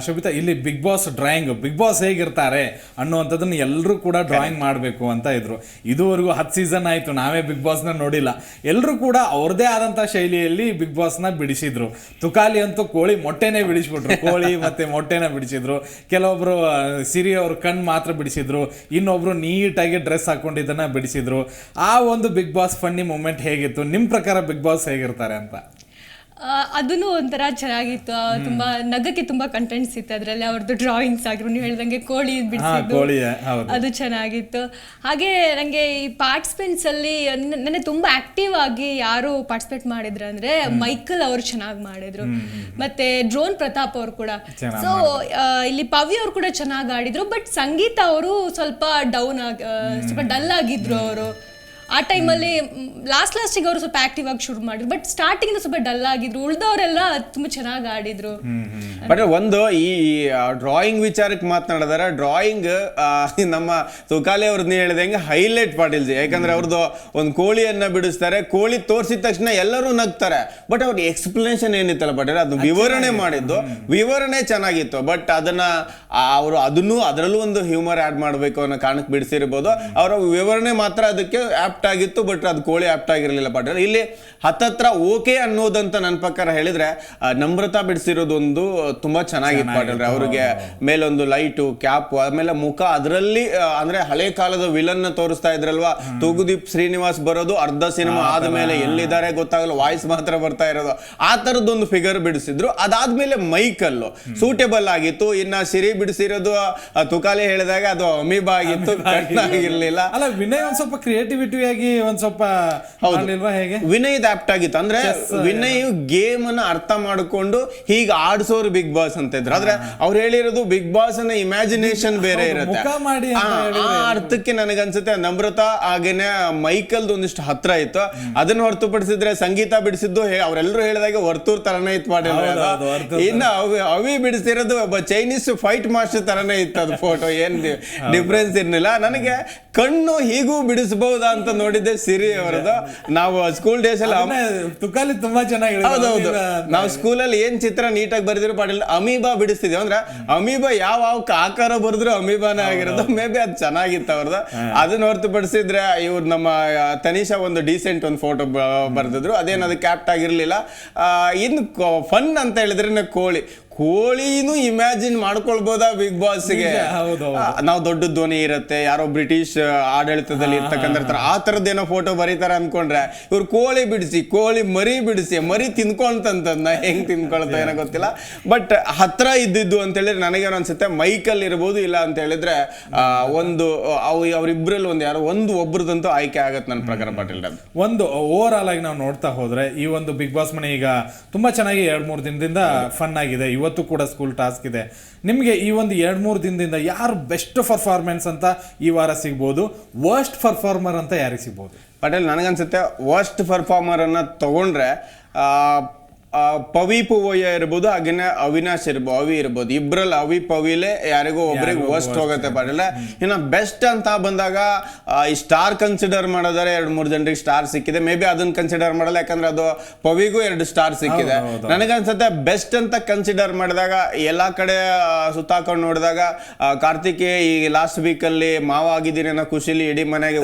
ಶೋಭಿತಾ ಇಲ್ಲಿ Big Boss drawing Big Boss ಹೇಗಿರ್ತಾರೆ ಅನ್ನುವಂಥದ್ದನ್ನು ಎಲ್ಲರೂ ಕೂಡ ಡ್ರಾಯಿಂಗ್ ಮಾಡಬೇಕು ಅಂತ ಇದ್ರು. ಇದುವರೆಗೂ ಹತ್ತು ಸೀಸನ್ ಆಯಿತು ನಾವೇ ಬಿಗ್ ಬಾಸ್ನ ನೋಡಿಲ್ಲ. ಎಲ್ಲರೂ ಕೂಡ ಅವ್ರದೇ ಆದಂಥ ಶೈಲಿಯಲ್ಲಿ ಬಿಗ್ ಬಾಸ್ನ ಬಿಡಿಸಿದ್ರು. ತುಕಾಲಿ ಅಂತೂ ಕೋಳಿ ಮೊಟ್ಟೆನೇ ಬಿಡಿಸ್ಬಿಟ್ರು. ಕೋಳಿ ಮತ್ತೆ ಮೊಟ್ಟೆನ ಬಿಡಿಸಿದ್ರು. ಕೆಲವೊಬ್ರು ಆ, ಸಿರಿ ಅವರು ಕಣ್ಣು ಮಾತ್ರ ಬಿಡಿಸಿದ್ರು. ಇನ್ನೊಬ್ರು ನೀಟಾಗಿ ಡ್ರೆಸ್ ಹಾಕೊಂಡಿದ್ದನ್ನ ಬಿಡಿಸಿದ್ರು. ಆ ಒಂದು ಬಿಗ್ ಬಾಸ್ ಫನ್ನಿ ಮೂಮೆಂಟ್ ಹೇಗಿತ್ತು? ನಿಮ್ಮ ಪ್ರಕಾರ ಬಿಗ್ ಬಾಸ್ ಹೇಗಿರ್ತಾರೆ ಅಂತ? ಅದನ್ನು ಒಂಥರ ಚೆನ್ನಾಗಿತ್ತು. ಆ, ತುಂಬಾ ನಗಕ್ಕೆ ತುಂಬಾ ಕಂಟೆಂಟ್ಸ್ ಇತ್ತು. ಅದರಲ್ಲಿ ಅವ್ರದ್ದು ಡ್ರಾಯಿಂಗ್ಸ್ ಆಗಿರು ನೀವು ಹೇಳ್ದಂಗೆ ಕೋಳಿ ಹಾ ಬಿಡಿಸಿದ್ದು. ಕೋಳಿ ಹೌದು. ಅದು ಚೆನ್ನಾಗಿತ್ತು. ಹಾಗೆ ನನಗೆ ಈ ಪಾರ್ಟಿಸಿಪೆಂಟ್ಸ್ ಅಲ್ಲಿ ನ- ನನಗೆ ತುಂಬಾ ಆಕ್ಟಿವ್ ಆಗಿ ಯಾರು ಪಾರ್ಟಿಸಿಪೇಟ್ ಮಾಡಿದ್ರು ಅಂದ್ರೆ ಮೈಕಲ್ ಅವರು ಚೆನ್ನಾಗಿ ಮಾಡಿದ್ರು. ಮತ್ತೆ ಡ್ರೋನ್ ಪ್ರತಾಪ್ ಅವರು ಕೂಡ. ಚೆನ್ನಾಗ್ ಸೊ ಇಲ್ಲಿ ಪವಿ ಅವರು ಕೂಡ ಚೆನ್ನಾಗಿ ಆಡಿದ್ರು ಬಟ್ ಸಂಗೀತ ಅವರು ಸ್ವಲ್ಪ ಡೌನ್ ಆಗಿ ಆ, ಸ್ವಲ್ಪ ಡಲ್ ಆಗಿದ್ರು ಅವರು. ಆ ಟೈಮಲ್ಲಿ ಲಾಸ್ಟ್ ಲಾಸ್ಟಿಗೆ ಅವರು ಸ್ವಲ್ಪ ಆಕ್ಟಿವ್ ಆಗಿ ಶುರು ಮಾಡಿದ್ರು. ಬಟ್ ಸ್ಟಾರ್ಟಿಂಗ್ ಸ್ವಲ್ಪ ಡಲ್ ಆಗಿದ್ರು. ಉಳ್ದವರೆಲ್ಲ ತುಂಬಾ ಚೆನ್ನಾಗಿ ಆಡಿದ್ರು. ಬಟ್ ಒಂದು ಈ ಡ್ರಾಯಿಂಗ್ ವಿಚಾರಕ್ಕೆ ಮಾತನಾಡಿದಾರೆ. ಡ್ರಾಯಿಂಗ್ ನಮ್ಮ ತುಕಾಲಿ ಅವ್ರದ್ದು ಹೇಳಿದಂಗೆ ಹೈಲೈಟ್ ಪಾಟೀಲ್ ಯಾಕಂದ್ರೆ ಅವ್ರದ್ದು ಒಂದು ಕೋಳಿಯನ್ನ ಬಿಡಿಸ್ತಾರೆ. ಕೋಳಿ ತೋರಿಸಿದ ತಕ್ಷಣ ಎಲ್ಲರೂ ನಗ್ತಾರೆ. ಬಟ್ ಅವ್ರ ಎಕ್ಸ್ಪ್ಲನೇಷನ್ ಏನಿತ್ತಲ್ಲ ಪಟೇಲ್? ಅದು ವಿವರಣೆ ಮಾಡಿದ್ದು. ವಿವರಣೆ ಚೆನ್ನಾಗಿತ್ತು. ಬಟ್ ಅದನ್ನ ಅವರು ಅದನ್ನು ಅದರಲ್ಲೂ ಒಂದು ಹ್ಯೂಮರ್ ಆ್ಯಡ್ ಮಾಡಬೇಕು ಅನ್ನೋ ಕಾರಣಕ್ಕೆ ಬಿಡಿಸಿರ್ಬೋದು. ಅವರ ವಿವರಣೆ ಮಾತ್ರ ಅದಕ್ಕೆ ಆಪ್ಟ್ ಆಗಿತ್ತು ಬಟ್ ಅದು ಕೋಳಿ ಆಪ್ಟ್ ಆಗಿರಲಿಲ್ಲ ಪಾಟೀಲ್ ಇಲ್ಲಿ ಹತ್ತತ್ರ ಓಕೆ ಅನ್ನೋದಂತ ನನ್ನ ಪ್ರಕಾರ ಹೇಳಿದ್ರೆ ನಮ್ರತಾ ಬಿಡಿಸಿರೋದೊಂದು ತುಂಬಾ ಚೆನ್ನಾಗಿತ್ತು ಪಾಟೀಲ್ ಅವ್ರಿಗೆ ಮೇಲೊಂದು ಲೈಟು ಕ್ಯಾಪ್ ಆಮೇಲೆ ಮುಖ ಅದರಲ್ಲಿ ಅಂದ್ರೆ ಹಳೆ ಕಾಲದ ವಿಲನ್ ತೋರಿಸ್ತಾ ಇದ್ರಲ್ವಾ? ತೂಗುದೀಪ್ ಶ್ರೀನಿವಾಸ್ ಬರೋದು ಅರ್ಧ ಸಿನಿಮಾ ಆದ್ಮೇಲೆ ಎಲ್ಲಿದ್ದಾರೆ ಗೊತ್ತಾಗಲ್ಲ ವಾಯ್ಸ್ ಮಾತ್ರ ಬರ್ತಾ ಇರೋದು. ಆ ತರದೊಂದು ಫಿಗರ್ ಬಿಡಿಸಿದ್ರು. ಅದಾದ್ಮೇಲೆ ಮೈಕಲ್ಲು ಸೂಟೇಬಲ್ ಆಗಿತ್ತು. ಇನ್ನ ಸಿರಿ ಬಿಡಿಸಿರೋದು ತುಕಾಲಿ ಹೇಳಿದಾಗ ಅದು ಅಮೀಬಾ ಆಗಿತ್ತು ಕಣ್ಣಾಗಿರ್ಲಿಲ್ಲ. ಅಲ್ಲ ವಿನಯ್ ಒಂದ್ ಸ್ವಲ್ಪ ಕ್ರಿಯೇಟಿವಿಟಿ ಆಗಿ ಒಂದ್ ಸ್ವಲ್ಪ ಮಾಡ್ಲಿಲ್ವಾ ಹೇಗೆ? ವಿನಯ್ ದಾಪ್ಟ್ ಆಗಿತ್ತು. ಅಂದ್ರೆ ವಿನಯ್ ಗೇಮ್ ಅನ್ನ ಅರ್ಥ ಮಾಡಿಕೊಂಡು ಹೀಗ ಆಡ್ಸೋರು ಬಿಗ್ ಬಾಸ್ ಅಂತ ಇದ್ರು. ಆದ್ರೆ ಅವ್ರು ಹೇಳಿರೋದು ಬಿಗ್ ಬಾಸ್ನ ಇಮ್ಯಾಜಿನೇಷನ್ ಬೇರೆ ಇರುತ್ತೆ. ಆ- ಅರ್ಥಕ್ಕೆ ನನಗನ್ಸುತ್ತೆ ನಮ್ರತಾ ಹಾಗೇನೆ ಮೈಕಲ್ ಒಂದಿಷ್ಟು ಹತ್ರ ಇತ್ತು. ಅದನ್ನ ಹೊರತುಪಡಿಸಿದ್ರೆ ಸಂಗೀತ ಬಿಡಿಸಿದ್ದು ಅವರೆಲ್ಲರೂ ಹೇಳಿದಾಗ ವರ್ತೂರ್ ತರನೇ ಇತ್ತು ಮಾಡಿ ಇನ್ನು ಅವಿ ಅವಿ ಬಿಡಿಸಿರೋದು ಒಬ್ಬ ಚೈನೀಸ್ ಫೈಟ್ ಮಾಸ್ಟರ್ ತರನೇ ಇತ್ತು ಅದು ಫೋಟೋ ಏನ್ ಡಿಫ್ರೆನ್ಸ್ ಇರ್ಲಿಲ್ಲ. ನನಗೆ ಕಣ್ಣು ಹೀಗೂ ಬಿಡಿಸಬಹುದಾ ಅಂತ ನೋಡಿದ್ದೆ ಸಿರಿ ಅವರದು ನಾವು ಸ್ಕೂಲ್ ಡೇಸ್ ಅಲ್ಲಿ ತುಕಾಲಿ ತುಂಬಾ ಚೆನ್ನಾಗಿ. ಹೌದೌದು. ನಾವು ಸ್ಕೂಲಲ್ಲಿ ಏನ್ ಚಿತ್ರ ನೀಟಾಗಿ ಬರ್ದಿರೋ ಪಾಡಿಲ್ಲ. ಅಮೀಬಾ ಬಿಡಿಸ್ತಿದ್ವಿ. ಅಂದ್ರೆ ಅಮೀಬಾ ಯಾವ ಯಾವ ಆಕಾರ ಬರೆದ್ರು ಅಮೀಬಾನೇ ಆಗಿರೋದು. ಮೇ ಬಿ ಅದು ಚೆನ್ನಾಗಿತ್ತು ಅವ್ರದ್ದು. ಅದನ್ನ ಹೊರತುಪಡಿಸಿದ್ರೆ ಇವ್ರು ನಮ್ಮ ತನಿಷಾ ಒಂದು ಡೀಸೆಂಟ್ ಒಂದು ಫೋಟೋ ಬರ್ದಿದ್ರು. ಅದೇನದು ಅದು ಕ್ಯಾಪ್ಟ್ ಆಗಿರ್ಲಿಲ್ಲ ಇನ್ ಇನ್ನು ಫನ್ ಅಂತ ಹೇಳಿದ್ರೆ ಕೋಳಿ. ಕೋಳಿನೂ ಇಮ್ಯಾಜಿನ್ ಮಾಡ್ಕೊಳ್ಬೋದಾ ಬಿಗ್ ಬಾಸ್ಗೆ. ನಾವು ದೊಡ್ಡ ಧ್ವನಿ ಇರುತ್ತೆ ಯಾರೋ ಬ್ರಿಟಿಷ್ ಆಡಳಿತದಲ್ಲಿ ಇರ್ತಕ್ಕಂಥ ಆ ಥರದ್ದೇನೋ ಫೋಟೋ ಬರೀತಾರೆ ಅನ್ಕೊಂಡ್ರೆ ಇವ್ರು ಕೋಳಿ ಬಿಡಿಸಿ ಕೋಳಿ ಮರಿ ಬಿಡಿಸಿ ಮರಿ ತಿನ್ಕೊಂತಂತದ್ನ ಹೆಂಗ್ ತಿನ್ಕೊಳ್ತಾ ಏನೋ ಗೊತ್ತಿಲ್ಲ. ಬಟ್ ಹತ್ರ ಇದ್ದಿದ್ದು ಅಂತ ಹೇಳಿದ್ರೆ ನನಗೇನು ಅನ್ಸುತ್ತೆ ಮೈಕಲ್ ಇರ್ಬೋದು ಇಲ್ಲ ಅಂತ ಹೇಳಿದ್ರೆ ಆ, ಒಂದು ಅವು ಅವ್ರಿಬ್ರಲ್ಲಿ ಒಂದು ಯಾರೋ ಒಂದು ಒಬ್ರದಂತೂ ಆಯ್ಕೆ ಆಗತ್ತೆ ನನ್ನ ಪ್ರಕಾರ ಪಾಟೀಲ್ ಒಂದು ಓವರ್ ಆಲ್ ಆಗಿ ನಾವು ನೋಡ್ತಾ ಹೋದ್ರೆ ಈ ಒಂದು ಬಿಗ್ ಬಾಸ್ ಮನೆ ಈಗ ತುಂಬಾ ಚೆನ್ನಾಗಿ ಎರಡ್ ಮೂರು ದಿನದಿಂದ ಫನ್ ಆಗಿದೆ. ಇವತ್ತು ಕೂಡ ಸ್ಕೂಲ್ ಟಾಸ್ಕ್ ಇದೆ. ನಿಮಗೆ ಈ ಒಂದು ಎರಡು ಮೂರು ದಿನದಿಂದ ಯಾರು ಬೆಸ್ಟ್ ಪರ್ಫಾರ್ಮೆನ್ಸ್ ಅಂತ ಈ ವಾರ ಸಿಗ್ಬೋದು? ವರ್ಸ್ಟ್ ಪರ್ಫಾರ್ಮರ್ ಅಂತ ಯಾರಿಗೆ ಸಿಗ್ಬೋದು? ಪಟೇಲ್, ನನಗನ್ಸುತ್ತೆ ವರ್ಸ್ಟ್ ಪರ್ಫಾರ್ಮರನ್ನು ತೊಗೊಂಡ್ರೆ ಪವಿ ಪೂವಯ್ಯ ಇರ್ಬೋದು ಹಾಗೇನೆ ಅವಿನಾಶ್ ಇರ್ಬೋದು ಅವಿ ಇರ್ಬೋದು. ಇಬ್ರಲ್ಲಿ ಅವಿ ಪವಿಲೆ ಯಾರಿಗೋ ಒಬ್ರಿಗೆ ವರ್ಸ್ಟ್ ಹೋಗುತ್ತೆ ಪಾಡಿಲ್ಲ. ಇನ್ನು ಬೆಸ್ಟ್ ಅಂತ ಬಂದಾಗ ಈ ಸ್ಟಾರ್ ಕನ್ಸಿಡರ್ ಮಾಡಿದರೆ ಎರಡು ಮೂರು ಜನರಿಗೆ ಸ್ಟಾರ್ ಸಿಕ್ಕಿದೆ. ಮೇ ಬಿ ಅದನ್ನ ಕನ್ಸಿಡರ್ ಮಾಡಲ್ಲ ಯಾಕಂದ್ರೆ ಅದು ಪವಿಗೂ ಎರಡು ಸ್ಟಾರ್ ಸಿಕ್ಕಿದೆ. ನನಗನ್ಸುತ್ತೆ ಬೆಸ್ಟ್ ಅಂತ ಕನ್ಸಿಡರ್ ಮಾಡಿದಾಗ ಎಲ್ಲ ಕಡೆ ಸುತ್ತಾಕೊಂಡು ನೋಡಿದಾಗ ಕಾರ್ತಿಕ್ ಈ ಲಾಸ್ಟ್ ವೀಕ್ ಅಲ್ಲಿ ಮಾವ ಆಗಿದ್ದೀನಿ ಅನ್ನೋ ಖುಷಿಲಿ ಇಡೀ ಮನೆಗೆ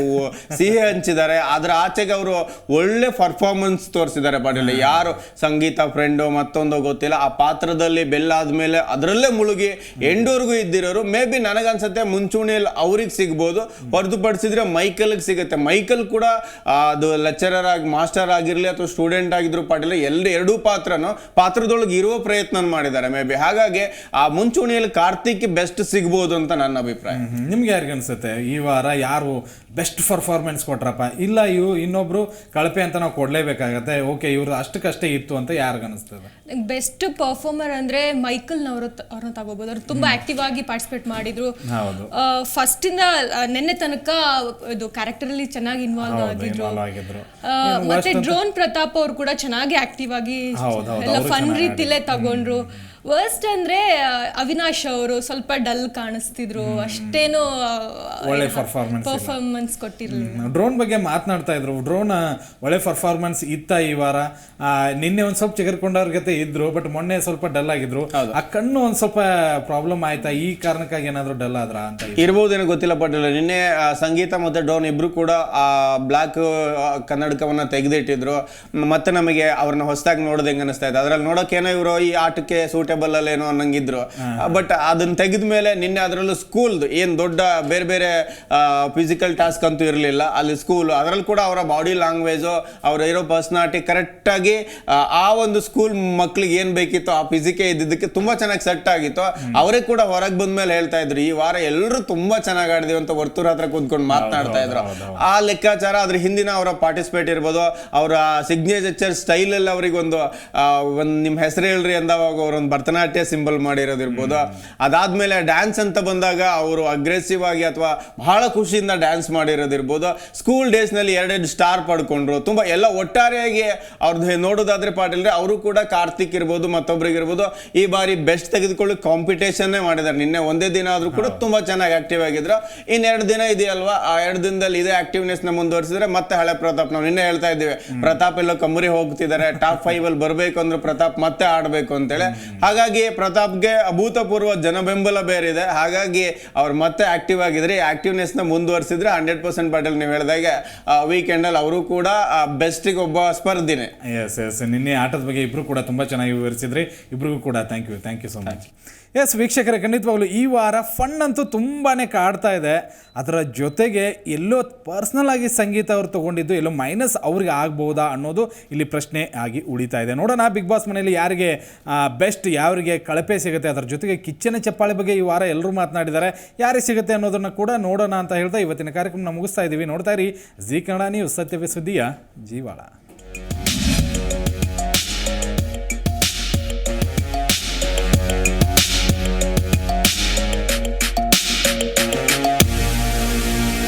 ಸಿಹಿ ಹಂಚಿದ್ದಾರೆ. ಆದ್ರೆ ಆಚೆಗೆ ಅವರು ಒಳ್ಳೆ ಪರ್ಫಾರ್ಮೆನ್ಸ್ ತೋರಿಸಿದ್ದಾರೆ ಪಾಟೀಲ್ ಯಾರು ಸಂಗೀತ ಫ್ರೆಂಡು ಮತ್ತೊಂದು ಗೊತ್ತಿಲ್ಲ. ಆ ಪಾತ್ರದಲ್ಲಿ ಬೆಲ್ಲಾದ್ಮೇಲೆ ಅದರಲ್ಲೇ ಮುಳುಗಿ ಎಂಡೂರ್ಗೂ ಇದ್ದಿರೋರು, ಮೇ ಬಿ ನನಗನ್ಸುತ್ತೆ ಮುಂಚೂಣಿಯಲ್ಲಿ ಅವ್ರಿಗೆ ಸಿಗ್ಬೋದು. ಹೊರತುಪಡಿಸಿದ್ರೆ ಮೈಕಲ್ಗೆ ಸಿಗುತ್ತೆ. ಮೈಕಲ್ ಕೂಡ ಅದು ಲೆಕ್ಚರರ್ ಆಗಿ ಮಾಸ್ಟರ್ ಆಗಿರಲಿ ಅಥವಾ ಸ್ಟೂಡೆಂಟ್ ಆಗಿದ್ರು ಪಾಟೀಲ್ ಎಲ್ಲ ಎರಡೂ ಪಾತ್ರನೂ ಪಾತ್ರದೊಳಗೆ ಇರುವ ಪ್ರಯತ್ನ ಮಾಡಿದ್ದಾರೆ ಮೇ ಬಿ. ಹಾಗಾಗಿ, ಆ, ಮುಂಚೂಣಿಯಲ್ಲಿ ಕಾರ್ತಿಕ್ ಬೆಸ್ಟ್ ಸಿಗ್ಬೋದು ಅಂತ ನನ್ನ ಅಭಿಪ್ರಾಯ. ನಿಮ್ಗೆ ಯಾರಿಗೆ ಅನ್ಸುತ್ತೆ? ಈ ವಾರ ಯಾರು ಬೆಸ್ಟ್ ಪರ್ಫಾರ್ಮೆನ್ಸ್ ಕೊಟ್ರಪ್ಪ? ಇಲ್ಲ ಇವು ಇನ್ನೊಬ್ರು ಕಳಪೆ ಅಂತ ನಾವು ಕೊಡ್ಲೇಬೇಕಾಗತ್ತೆ. ಓಕೆ, ಇವ್ರು ಅಷ್ಟಕ್ಕಷ್ಟೇ ಇತ್ತು ಅಂತ ಯಾರಿಗ ಅನಿಸ್ತದೆ ಬೆಸ್ಟ್ ಪರ್ಫಾರ್ಮರ್ ಅಂದ್ರೆ ಮೈಕಲ್ ನವರ ಅವ್ರನ್ನ ತಗೋಬಹುದು ಅವ್ರು ತುಂಬಾ ಆಕ್ಟಿವ್ ಆಗಿ ಪಾರ್ಟಿಸಿಪೇಟ್ ಮಾಡಿದ್ರು. ಹೌದು. ಫಸ್ಟ್ ಇಂದ ಆ, ನೆನ್ನೆ ತನಕ ಇದು ಕ್ಯಾರೆಕ್ಟರ್ ಅಲ್ಲಿ ಚೆನ್ನಾಗಿ ಇನ್ವಾಲ್ವ್ ಹೌದು ಆಗಿದ್ರು. ಇನ್ವಾಲ್ವ್ ಆಗಿದ್ರು. ಆ, ಮತ್ತೆ ಡ್ರೋನ್ ಪ್ರತಾಪ್ ಅವ್ರು ಕೂಡ ಚೆನ್ನಾಗಿ ಆಕ್ಟಿವ್ ಆಗಿ ಹೌದು, ಹೌದು, ಎಲ್ಲ ಅವ್ರು ಫನ್ ಚೆನ್ನಾಗಿ ರೀತಿಲೇ ತಗೊಂಡ್ರು. ವರ್ಸ್ಟ್ ಅಂದ್ರೆ ಅವಿನಾಶ್ ಅವರು ಸ್ವಲ್ಪ ಡಲ್ ಕಾಣಿಸ್ತಿದ್ರು. ಅಷ್ಟೇನು ಒಳ್ಳೆ ಪರ್ಫಾರ್ಮೆನ್ಸ್. ಪರ್ಫಾರ್ಮೆನ್ಸ್ ಕೊಟ್ಟಿರ್ಲಿಲ್ಲ. ಡ್ರೋನ್ ಬಗ್ಗೆ ಮಾತನಾಡ್ತಾ ಇದ್ರು. ಡ್ರೋನ್ ಒಳ್ಳೆ ಪರ್ಫಾರ್ಮೆನ್ಸ್ ಇತ್ತ ಈ ವಾರ. ಆ, ನಿನ್ನೆ ಒಂದ್ ಸ್ವಲ್ಪ ಚಿಗರ್ಕೊಂಡವ್ರ ಜೊತೆ ಇದ್ರು ಬಟ್ ಮೊನ್ನೆ ಸ್ವಲ್ಪ ಡಲ್ ಆಗಿದ್ರು. ಆ ಕಣ್ಣು ಒಂದ್ ಸ್ವಲ್ಪ ಪ್ರಾಬ್ಲಮ್ ಆಯ್ತಾ? ಈ ಕಾರಣಕ್ಕಾಗಿ ಏನಾದ್ರು ಡಲ್ ಆದ್ರ ಅಂತ. ಇರ್ಬೋದೇನೋ ಗೊತ್ತಿಲ್ಲ ಬಟ್ ನಿನ್ನೆ ಸಂಗೀತ ಮತ್ತೆ ಡ್ರೋನ್ ಇಬ್ರು ಕೂಡ ಆ ಬ್ಲಾಕ್ ಕನ್ನಡಕವನ್ನ ತೆಗೆದಿಟ್ಟಿದ್ರು. ಮತ್ತೆ ನಮಗೆ ಅವ್ರನ್ನ ಹೊಸದಾಗಿ ನೋಡೋದಂಗೆ ಅನಿಸ್ತಾ ಇದೆ ಅದ್ರಲ್ಲಿ ಏನೋ ಇವರು ಈ ಆಟಕ್ಕೆ ಸೂಟೇಬಲ್ ಅಲ್ಲೇನೋ ಅನ್ನಂಗಿದ್ರು. ಬಟ್ ಅದನ್ನ ತೆಗೆದ ಮೇಲೆ ನಿನ್ನೆ ಅದರಲ್ಲೂ ಸ್ಕೂಲ್ದು ಏನ್ ದೊಡ್ಡ ಬೇರೆ ಬೇರೆ ಫಿಸಿಕಲ್ ಟಾಸ್ಕ್ ಅಂತೂ ಇರಲಿಲ್ಲ. ಅಲ್ಲಿ ಸ್ಕೂಲ್ ಅದರಲ್ಲಿ ಕೂಡ ಅವರ ಬಾಡಿ ಲ್ಯಾಂಗ್ವೇಜು ಅವ್ರ ಇರೋ ಪರ್ಸನಾಲಿಟಿ ಕರೆಕ್ಟಾಗಿ ಆ ಒಂದು ಸ್ಕೂಲ್ ಮಕ್ಳಿಗೆ ಏನ್ ಬೇಕಿತ್ತು ಆ ಫಿಸಿಕೆ ಇದ್ದಿದ್ದಕ್ಕೆ ತುಂಬಾ ಚೆನ್ನಾಗಿ ಸೆಟ್ ಆಗಿತ್ತು. ಅವರೇ ಕೂಡ ಹೊರಗೆ ಬಂದ ಮೇಲೆ ಹೇಳ್ತಾ ಇದ್ರು ಈ ವಾರ ಎಲ್ಲರೂ ತುಂಬಾ ಚೆನ್ನಾಗಿ ಆಡಿದೀವಿ ಅಂತ ವರ್ತೂರ್ ಹತ್ರ ಕೂತ್ಕೊಂಡು ಮಾತನಾಡ್ತಾ ಇದ್ರು. ಆ ಲೆಕ್ಕಾಚಾರ ಅದ್ರ ಹಿಂದಿನ ಅವರ ಪಾರ್ಟಿಸಿಪೇಟ್ ಇರ್ಬೋದು. ಅವರ ಸಿಗ್ನೇಚರ್ ಸ್ಟೈಲ್ ಅಲ್ಲಿ ಅವ್ರಿಗೆ ಒಂದು ನಿಮ್ಮ ಹೆಸರು ಹೇಳ್ರಿ ಅಂದವಾಗ ಅವ್ರೊಂದು ಭರತನಾಟ್ಯ ಸಿಂಬಲ್ ಮಾಡಿರೋದಿರ್ಬೋದು ಅದಾದ್ಮೇಲೆ ಡ್ಯಾನ್ಸ್ ಅಂತ ಬಂದಾಗ ಅವರು ಅಗ್ರೆಸಿವ್ ಆಗಿ ಅಥವಾ ಬಹಳ ಖುಷಿಯಿಂದ ಡ್ಯಾನ್ಸ್ ಮಾಡಿರೋದಿರ್ಬೋದು ಸ್ಕೂಲ್ ಡೇಸ್ನಲ್ಲಿ ಎರಡೆರಡು ಸ್ಟಾರ್ ಪಡ್ಕೊಂಡ್ರು. ತುಂಬಾ ಎಲ್ಲ ಒಟ್ಟಾರೆಯಾಗಿ ಅವ್ರದ್ದು ನೋಡೋದಾದ್ರೆ ಪಾಟೀಲ್ರೆ ಅವರು ಕೂಡ ಕಾರ್ತಿಕ್ ಇರ್ಬೋದು ಮತ್ತೊಬ್ರಿಗೆ ಇರ್ಬೋದು. ಈ ಬಾರಿ ಬೆಸ್ಟ್ ತೆಗೆದುಕೊಳ್ಳಿ ಕಾಂಪಿಟೇಷನ್ ಮಾಡಿದ್ದಾರೆ ನಿನ್ನೆ ಒಂದೇ ದಿನ ಆದ್ರೂ ಕೂಡ ತುಂಬಾ ಚೆನ್ನಾಗಿ ಆಕ್ಟಿವ್ ಆಗಿದ್ರು. ಇನ್ನೆರಡು ಎರಡು ದಿನ ಇದೆಯಲ್ವಾ? ಆ ಎರಡು ದಿನದಲ್ಲಿ ಇದೇ ಆಕ್ಟಿವ್ನೆಸ್ನ ಮುಂದುವರಿಸಿದ್ರೆ ಮತ್ತೆ ಹಳೆ ಪ್ರತಾಪ್ ನಾವು ನಿನ್ನೆ ಹೇಳ್ತಾ ಇದ್ದೀವಿ. ಪ್ರತಾಪ್ ಎಲ್ಲ ಕಮ್ಮರಿ ಹೋಗ್ತಿದ್ದಾರೆ. ಟಾಪ್ ಫೈವ್ ಅಲ್ಲಿ ಬರಬೇಕು ಅಂದ್ರೆ ಪ್ರತಾಪ್ ಮತ್ತೆ ಆಡ್ಬೇಕು ಅಂತೇಳಿ. ಹಾಗಾಗಿ ಪ್ರತಾಪ್ಗೆ ಅಭೂತಪೂರ್ವ ಜನ ಬೆಂಬಲ ಬೇರಿದೆ. ಹಾಗಾಗಿ ಅವ್ರು ಮತ್ತೆ ಆಕ್ಟಿವ್ ಆಗಿದ್ರೆ ಆಕ್ಟಿವ್ನೆಸ್ನ ಮುಂದುವರಿಸಿದ್ರೆ ಹಂಡ್ರೆಡ್ ಪರ್ಸೆಂಟ್ ಪಾಟೀಲ್ ನೀವು ಹೇಳಿದಾಗೆ ವೀಕೆಂಡ್ ಅಲ್ಲಿ ಅವರು ಕೂಡ ಬೆಸ್ಟಿಗೆ ಒಬ್ಬ ಸ್ಪರ್ಧಿನೇ. ಎಸ್ ಎಸ್ ನಿನ್ನೆ ಆಟದ ಬಗ್ಗೆ ಇಬ್ಬರು ಕೂಡ ತುಂಬಾ ಚೆನ್ನಾಗಿ ವಿವರಿಸಿದ್ರಿ. ಇಬ್ರಿಗೂ ಕೂಡ thank you thank you so much yes ವೀಕ್ಷಕರೇ, ಖಂಡಿತವಾಗ್ಲೂ ಈ ವಾರ ಫನ್ ಅಂತೂ ತುಂಬಾ ಕಾಡ್ತಾ ಇದೆ. ಅದರ ಜೊತೆಗೆ ಎಲ್ಲೋ ಪರ್ಸ್ನಲ್ ಆಗಿ ಸಂಗೀತ ಅವ್ರು ತಗೊಂಡಿದ್ದು, ಎಲ್ಲೋ ಮೈನಸ್ ಅವ್ರಿಗೆ ಆಗ್ಬೋದಾ ಅನ್ನೋದು ಇಲ್ಲಿ ಪ್ರಶ್ನೆ ಆಗಿ ಉಳಿತಾ ಇದೆ. ನೋಡೋಣ ಬಿಗ್ ಬಾಸ್ ಮನೆಯಲ್ಲಿ ಯಾರಿಗೆ ಬೆಸ್ಟ್ ಯಾರಿಗೆ ಕಳಪೆ ಸಿಗುತ್ತೆ, ಅದರ ಜೊತೆಗೆ ಕಿಚ್ಚನ ಚಪ್ಪಾಳೆ ಬಗ್ಗೆ ಈ ವಾರ ಎಲ್ಲರೂ ಮಾತನಾಡಿದ್ದಾರೆ. ಯಾರಿಗೆ ಸಿಗುತ್ತೆ ಅನ್ನೋದನ್ನು ಕೂಡ ನೋಡೋಣ ಅಂತ ಹೇಳ್ತಾ ಇವತ್ತಿನ ಕಾರ್ಯಕ್ರಮ ಮುಗಿಸ್ತಾ ಇದ್ದೀವಿ ನೋಡ್ತಾ ಇರಿ ಜೀ ಕನ್ನಡ ನ್ಯೂಸ್ ಸತ್ಯವೇ ಸುದ್ದಿಯ ಜೀವಾಳ.